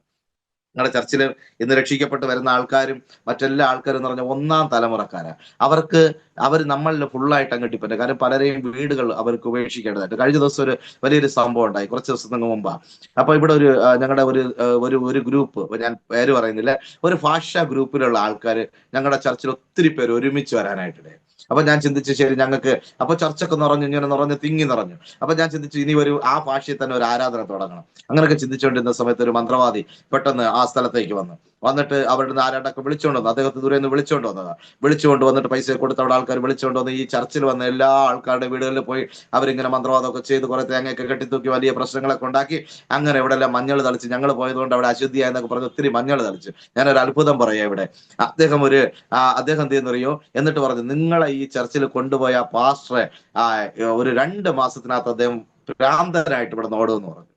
ഞങ്ങളുടെ ചർച്ചിൽ ഇന്ന് രക്ഷിക്കപ്പെട്ട് വരുന്ന ആൾക്കാരും മറ്റെല്ലാ ആൾക്കാരും എന്ന് പറഞ്ഞ ഒന്നാം തലമുറക്കാരാണ് അവർക്ക് അവർ നമ്മളിൽ ഫുള്ളായിട്ട് അങ്ങ് ഡിപ്പെൻഡ് കാരണം പലരെയും വീടുകൾ അവർക്ക് ഉപേക്ഷിക്കേണ്ടതായിട്ട്. കഴിഞ്ഞ ദിവസം ഒരു വലിയൊരു സംഭവം ഉണ്ടായി. കുറച്ച് ദിവസത്തിന് മുമ്പാണ് അപ്പൊ ഇവിടെ ഒരു ഞങ്ങളുടെ ഒരു ഒരു ഒരു ഗ്രൂപ്പ് ഞാൻ പേര് പറയുന്നില്ല. ഒരു ഭാഷാ ഗ്രൂപ്പിലുള്ള ആൾക്കാർ ഞങ്ങളുടെ ചർച്ചിൽ ഒത്തിരി പേര് ഒരുമിച്ച് വരാനായിട്ടിടെ അപ്പൊ ഞാൻ ചിന്തിച്ചു ശരി ഞങ്ങൾക്ക് അപ്പൊ ചർച്ചൊക്കെ നിറഞ്ഞു ഇങ്ങനെ നിറഞ്ഞു തിങ്ങി നിറഞ്ഞു. അപ്പൊ ഞാൻ ചിന്തിച്ചു ഇനി ഒരു ആ ഭാഷയിൽ തന്നെ ഒരു ആരാധന തുടങ്ങണം. അങ്ങനെയൊക്കെ ചിന്തിച്ചുകൊണ്ടിരുന്ന സമയത്ത് ഒരു മന്ത്രവാദി പെട്ടെന്ന് ആ സ്ഥലത്തേക്ക് വന്നു. വന്നിട്ട് അവരുടെ ആരാണ്ടൊക്കെ വിളിച്ചുകൊണ്ട് വന്നു അദ്ദേഹത്തെ ദൂരെ നിന്ന് വിളിച്ചുകൊണ്ട് വന്നതാ. വിളിച്ചുകൊണ്ട് വന്നിട്ട് പൈസ കൊടുത്ത അവിടെ ആൾക്കാർ വിളിച്ചുകൊണ്ട് വന്ന് ഈ ചർച്ചിൽ വന്ന എല്ലാ ആൾക്കാരുടെ വീടുകളിൽ പോയി അവരിങ്ങനെ മന്ത്രവാദമൊക്കെ ചെയ്ത് കുറെ തേങ്ങയൊക്കെ കെട്ടിത്തൂക്കി വലിയ പ്രശ്നങ്ങളൊക്കെ ഉണ്ടാക്കി. അങ്ങനെ ഇവിടെ എല്ലാം മഞ്ഞൾ തളിച്ച് ഞങ്ങൾ പോയതുകൊണ്ട് അവിടെ അശുദ്ധിയായെന്നൊക്കെ പറഞ്ഞ് ഒത്തിരി മഞ്ഞൾ തളിച്ചു. ഞാനൊരു അത്ഭുതം പറയാം ഇവിടെ. അദ്ദേഹം ഒരു അദ്ദേഹം എന്ത് ചെയ്യുന്നറിയോ എന്നിട്ട് പറഞ്ഞു നിങ്ങളെ ഈ ചർച്ചിൽ കൊണ്ടുപോയ പാസ്റ്ററെ ഒരു രണ്ട് മാസത്തിനകത്ത് അദ്ദേഹം ഭ്രാന്തനായിട്ട് ഇവിടെ നോടുമെന്ന് പറഞ്ഞു.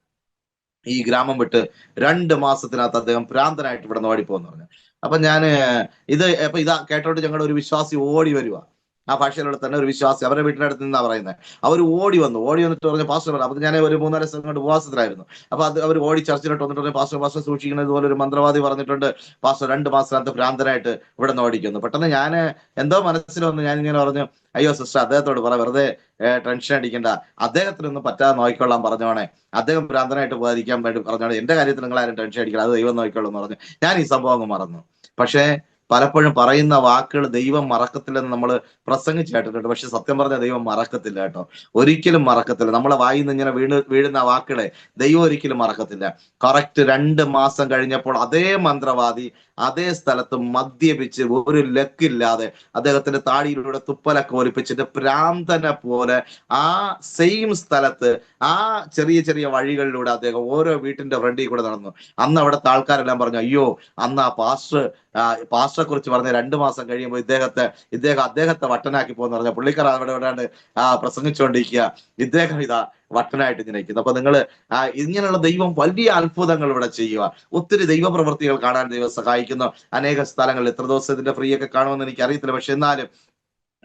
ഈ ഗ്രാമം വിട്ട് രണ്ട് മാസത്തിനകത്ത് അദ്ദേഹം ഭ്രാന്തനായിട്ട് ഇവിടെ നിന്ന് ഓടിപ്പോന്ന് പറഞ്ഞു. അപ്പൊ ഞാൻ ഇത് അപ്പൊ ഇതാ കേട്ടോട്ട് ഞങ്ങളുടെ ഒരു വിശ്വാസി ഓടി വരുക ആ ഭാഷയിലൂടെ തന്നെ ഒരു വിശ്വാസി അവരുടെ വീട്ടിനടുത്ത് നിന്നാണ് നിന്നാ പറയുന്നത് അവർ ഓടി വന്നു. ഓടി വന്നിട്ട് പറഞ്ഞു പാസ്റ്റർ പറഞ്ഞു അപ്പൊ ഞാൻ ഒരു മൂന്നാൽ ദിവസം കൊണ്ട് ഉപവാസത്തിലായിരുന്നു. അപ്പൊ അത് അവർ ഓടി ചർച്ചിലോട്ട് വന്നിട്ട് പറഞ്ഞു പാസ്റ്റർ പാസ്റ്റർ സൂക്ഷിക്കുന്നത് ഇതുപോലെ ഒരു മന്ത്രവാദി പറഞ്ഞിട്ടുണ്ട്. പാസ്റ്റർ രണ്ട് മാസത്തിനകത്ത് ഭ്രാന്തനായിട്ട് ഇവിടെ നിന്ന് ഓടിക്കുന്നു. പെട്ടെന്ന് ഞാൻ എന്തോ മനസ്സിൽ വന്ന് ഞാൻ ഇങ്ങനെ പറഞ്ഞു അയ്യോ സിസ്റ്റർ അദ്ദേഹത്തോട് പറ വെറുതെ ടെൻഷൻ അടിക്കണ്ട. അദ്ദേഹത്തിനൊന്നും പറ്റാതെ നോക്കിക്കൊള്ളാൻ പറഞ്ഞോണേ അദ്ദേഹം ഭ്രാന്തനായിട്ട് പോകാതിരിക്കാൻ വേണ്ടി പറഞ്ഞോണേ എന്റെ കാര്യത്തിൽ നിങ്ങൾ ആരും ടെൻഷൻ അടിക്കണം അത് ദൈവം നോക്കിക്കൊള്ളും എന്ന് പറഞ്ഞു. ഞാൻ ഈ സംഭവം അങ്ങ് മറന്നു. പക്ഷേ പലപ്പോഴും പറയുന്ന വാക്കുകൾ ദൈവം മറക്കത്തില്ലെന്ന് നമ്മൾ പ്രസംഗിച്ച് കേട്ടിട്ടുണ്ട് പക്ഷെ സത്യം പറഞ്ഞ ദൈവം മറക്കത്തില്ല കേട്ടോ. ഒരിക്കലും മറക്കത്തില്ല. നമ്മളെ വായിൽ നിന്ന് ഇങ്ങനെ വീണ് വീഴുന്ന വാക്കുകളെ ദൈവം ഒരിക്കലും മറക്കത്തില്ല. കറക്റ്റ് രണ്ട് മാസം കഴിഞ്ഞപ്പോൾ അതേ മന്ത്രവാദി അതേ സ്ഥലത്ത് മദ്യപിച്ച് ഒരു ലക്കില്ലാതെ അദ്ദേഹത്തിന്റെ താടിയിലൂടെ തുപ്പലൊക്കെ ഒലിപ്പിച്ചിട്ട് പ്രാന്തനെ പോലെ ആ സെയിം സ്ഥലത്ത് ആ ചെറിയ ചെറിയ വഴികളിലൂടെ അദ്ദേഹം ഓരോ വീട്ടിന്റെ ഫ്രണ്ടിൽ കൂടെ നടന്നു. അന്ന് അവിടുത്തെ ആൾക്കാരെല്ലാം പറഞ്ഞു അയ്യോ അന്ന് ആ പാസ്റ്റർ പാസ്റ്ററെ കുറിച്ച് പറഞ്ഞ രണ്ടു മാസം കഴിയുമ്പോൾ ഇദ്ദേഹത്തെ ഇദ്ദേഹം അദ്ദേഹത്തെ വട്ടനാക്കി പോകുന്ന പറഞ്ഞ പുള്ളിക്കാർ അവിടെ ഇവിടെ ആ പ്രസംഗിച്ചുകൊണ്ടിരിക്കുക. ഇദ്ദേഹം ഇതാ വട്ടനായിട്ട് ഇങ്ങനെ നിൽക്കുന്നത് അപ്പൊ നിങ്ങൾ ഇങ്ങനെയുള്ള ദൈവം വലിയ അത്ഭുതങ്ങൾ ഇവിടെ ചെയ്യുക. ഒത്തിരി ദൈവപ്രവൃത്തികൾ കാണാൻ ദൈവം സഹായിക്കുന്നു. അനേക സ്ഥലങ്ങളിൽ എത്ര ദിവസത്തിന്റെ ഫ്രീ ഒക്കെ കാണുമെന്ന് എനിക്ക് അറിയത്തില്ല പക്ഷെ എന്നാലും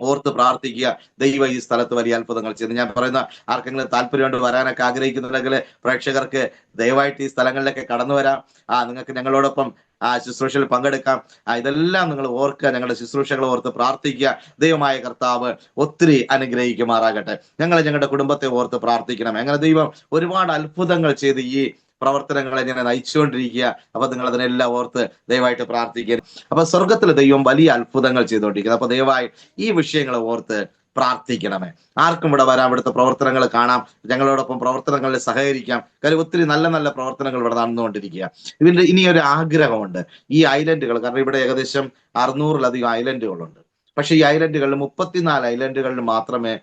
ഓർത്ത് പ്രാർത്ഥിക്കുക. ദൈവം ഈ സ്ഥലത്ത് വലിയ അത്ഭുതങ്ങൾ ചെയ്തു ഞാൻ പറയുന്ന ആർക്കെങ്കിലും താല്പര്യമുണ്ട് വരാനൊക്കെ ആഗ്രഹിക്കുന്നുണ്ടെങ്കിൽ പ്രേക്ഷകർക്ക് ദയവായിട്ട് ഈ സ്ഥലങ്ങളിലൊക്കെ കടന്നു വരാം. ആ നിങ്ങൾക്ക് ഞങ്ങളോടൊപ്പം ആ ശുശ്രൂഷയിൽ പങ്കെടുക്കാം. ആ ഇതെല്ലാം നിങ്ങൾ ഓർക്കുക. ഞങ്ങളുടെ ശുശ്രൂഷകൾ ഓർത്ത് പ്രാർത്ഥിക്കുക. ദൈവമായ കർത്താവ് ഒത്തിരി അനുഗ്രഹിക്കുമാറാകട്ടെ. ഞങ്ങൾ ഞങ്ങളുടെ കുടുംബത്തെ ഓർത്ത് പ്രാർത്ഥിക്കണം. അങ്ങനെ ദൈവം ഒരുപാട് അത്ഭുതങ്ങൾ ചെയ്ത് ഈ പ്രവർത്തനങ്ങളെ ഇങ്ങനെ നയിച്ചുകൊണ്ടിരിക്കുക. അപ്പൊ നിങ്ങൾ അതിനെല്ലാം ഓർത്ത് ദയവായിട്ട് പ്രാർത്ഥിക്കുക അപ്പൊ സ്വർഗത്തിലെ ദൈവം വലിയ അത്ഭുതങ്ങൾ ചെയ്തുകൊണ്ടിരിക്കുന്നത് അപ്പൊ ദയവായി ഈ വിഷയങ്ങളെ ഓർത്ത് പ്രാർത്ഥിക്കണമേ. ആർക്കും ഇവിടെ വരാം ഇവിടുത്തെ പ്രവർത്തനങ്ങൾ കാണാം. ഞങ്ങളോടൊപ്പം പ്രവർത്തനങ്ങളിൽ സഹകരിക്കാം. കാര്യം ഒത്തിരി നല്ല നല്ല പ്രവർത്തനങ്ങൾ ഇവിടെ നടന്നുകൊണ്ടിരിക്കുക. ഇതിന്റെ ഇനിയൊരു ആഗ്രഹമുണ്ട്. ഈ ഐലൻഡുകൾ കാരണം ഇവിടെ ഏകദേശം അറുന്നൂറിലധികം ഐലൻഡുകളുണ്ട്. പക്ഷെ ഈ ഐലൻഡുകളിൽ മുപ്പത്തിനാല് ഐലൻഡുകളിൽ മാത്രമേ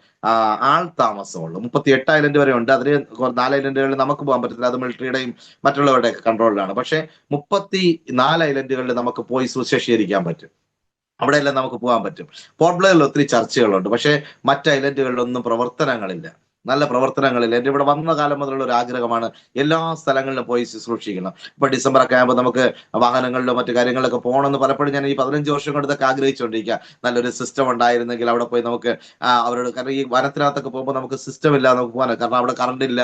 ആൾ താമസമുള്ളൂ. മുപ്പത്തി എട്ട് ഐലൻഡ് വരെ ഉണ്ട്. അതിൽ നാല് ഐലൻഡുകളിൽ നമുക്ക് പോകാൻ പറ്റത്തില്ല. അത് മിലിറ്ററിയുടെയും മറ്റുള്ളവരുടെ കൺട്രോളിലാണ്. പക്ഷെ മുപ്പത്തി നാല് ഐലൻഡുകളിൽ നമുക്ക് പോയി സുശേഷീകരിക്കാൻ പറ്റും. അവിടെയെല്ലാം നമുക്ക് പോകാൻ പറ്റും. പോർട്ട് ഒത്തിരി ചർച്ചകളുണ്ട്. പക്ഷേ മറ്റ് ഐലൻഡുകളിലൊന്നും പ്രവർത്തനങ്ങളില്ല. നല്ല പ്രവർത്തനങ്ങളിൽ എന്റെ ഇവിടെ വന്ന കാലം മുതലുള്ള ഒരു ആഗ്രഹമാണ് എല്ലാ സ്ഥലങ്ങളിലും പോയി ശുശ്രൂഷിക്കണം. ഇപ്പൊ ഡിസംബർ ഒക്കെ ആകുമ്പോൾ നമുക്ക് വാഹനങ്ങളിലോ മറ്റു കാര്യങ്ങളിലൊക്കെ പോകണമെന്ന് പലപ്പോഴും ഞാൻ ഈ പതിനഞ്ച് വർഷം കൊണ്ട് ഇതൊക്കെ ആഗ്രഹിച്ചുകൊണ്ടിരിക്കുക നല്ലൊരു സിസ്റ്റം ഉണ്ടായിരുന്നെങ്കിൽ അവിടെ പോയി നമുക്ക് അവരോട് കാരണം ഈ വനത്തിനകത്തൊക്കെ പോകുമ്പോൾ നമുക്ക് സിസ്റ്റം ഇല്ല നമുക്ക് പോകാൻ കാരണം അവിടെ കറണ്ട് ഇല്ല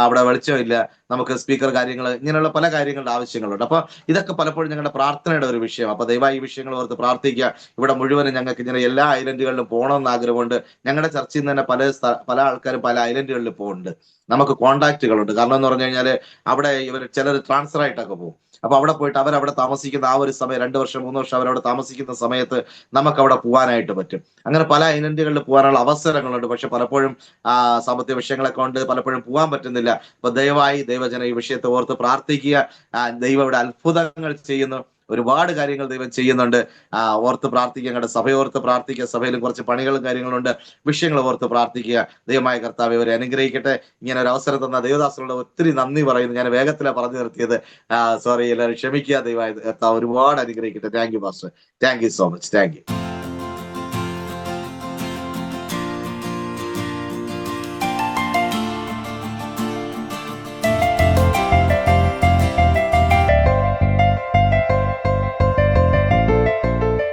അവിടെ വെളിച്ചമില്ല നമുക്ക് സ്പീക്കർ കാര്യങ്ങൾ ഇങ്ങനെയുള്ള പല കാര്യങ്ങളുടെ ആവശ്യങ്ങളുണ്ട്. അപ്പൊ ഇതൊക്കെ പലപ്പോഴും ഞങ്ങളുടെ പ്രാർത്ഥനയുടെ ഒരു വിഷയം. അപ്പൊ ദയവായി ഈ വിഷയങ്ങൾ ഓർത്ത് പ്രാർത്ഥിക്കുക. ഇവിടെ മുഴുവനും ഞങ്ങൾക്ക് ഇങ്ങനെ എല്ലാ ഐലൻഡുകളിലും പോകണമെന്ന് ആഗ്രഹമുണ്ട്. ഞങ്ങളുടെ ചർച്ചയിൽ നിന്ന് തന്നെ പല പല ആൾക്കാരും പല ഐലൻഡുകളിൽ പോകുന്നുണ്ട് നമുക്ക് കോണ്ടാക്റ്റുകളുണ്ട് കാരണം എന്ന് പറഞ്ഞു കഴിഞ്ഞാൽ അവിടെ ഇവർ ചിലർ ട്രാൻസ്ഫർ ആയിട്ടൊക്കെ പോകും. അപ്പൊ അവിടെ പോയിട്ട് അവരവിടെ താമസിക്കുന്ന ആ ഒരു സമയം രണ്ട് വർഷം മൂന്ന് വർഷം അവരവിടെ താമസിക്കുന്ന സമയത്ത് നമുക്ക് അവിടെ പോകാനായിട്ട് പറ്റും. അങ്ങനെ പല ഐലൻഡുകളിൽ പോകാനുള്ള അവസരങ്ങളുണ്ട്. പക്ഷെ പലപ്പോഴും ആ സാമ്പത്തിക വിഷയങ്ങളൊക്കെ കൊണ്ട് പലപ്പോഴും പോകാൻ പറ്റുന്നില്ല. അപ്പൊ ദയവായി ദൈവജന ഈ വിഷയത്തെ ഓർത്ത് പ്രാർത്ഥിക്കുക. ദൈവം ഇവിടെ അത്ഭുതങ്ങൾ ചെയ്യുന്നു. ഒരുപാട് കാര്യങ്ങൾ ദൈവം ചെയ്യുന്നുണ്ട്. ഓർത്ത് പ്രാർത്ഥിക്കുക ഞങ്ങളുടെ സഭയോർത്ത് പ്രാർത്ഥിക്കുക സഭയിലും കുറച്ച് പണികളും കാര്യങ്ങളും ഉണ്ട് വിഷയങ്ങൾ ഓർത്ത് പ്രാർത്ഥിക്കുക. ദൈവമായ കർത്താവ് ഇവരെ അനുഗ്രഹിക്കട്ടെ. ഇങ്ങനെ ഒരു അവസരം തന്ന ദേവദാസനോട് ഒത്തിരി നന്ദി പറയുന്നു. ഞാൻ വേഗത്തിലാണ് പറഞ്ഞു നിർത്തിയത്. സോറി എല്ലാവരും ക്ഷമിക്കുക. ദൈവമായ കർത്താവ് ഒരുപാട് അനുഗ്രഹിക്കട്ടെ. Thank you master thank you so much thank you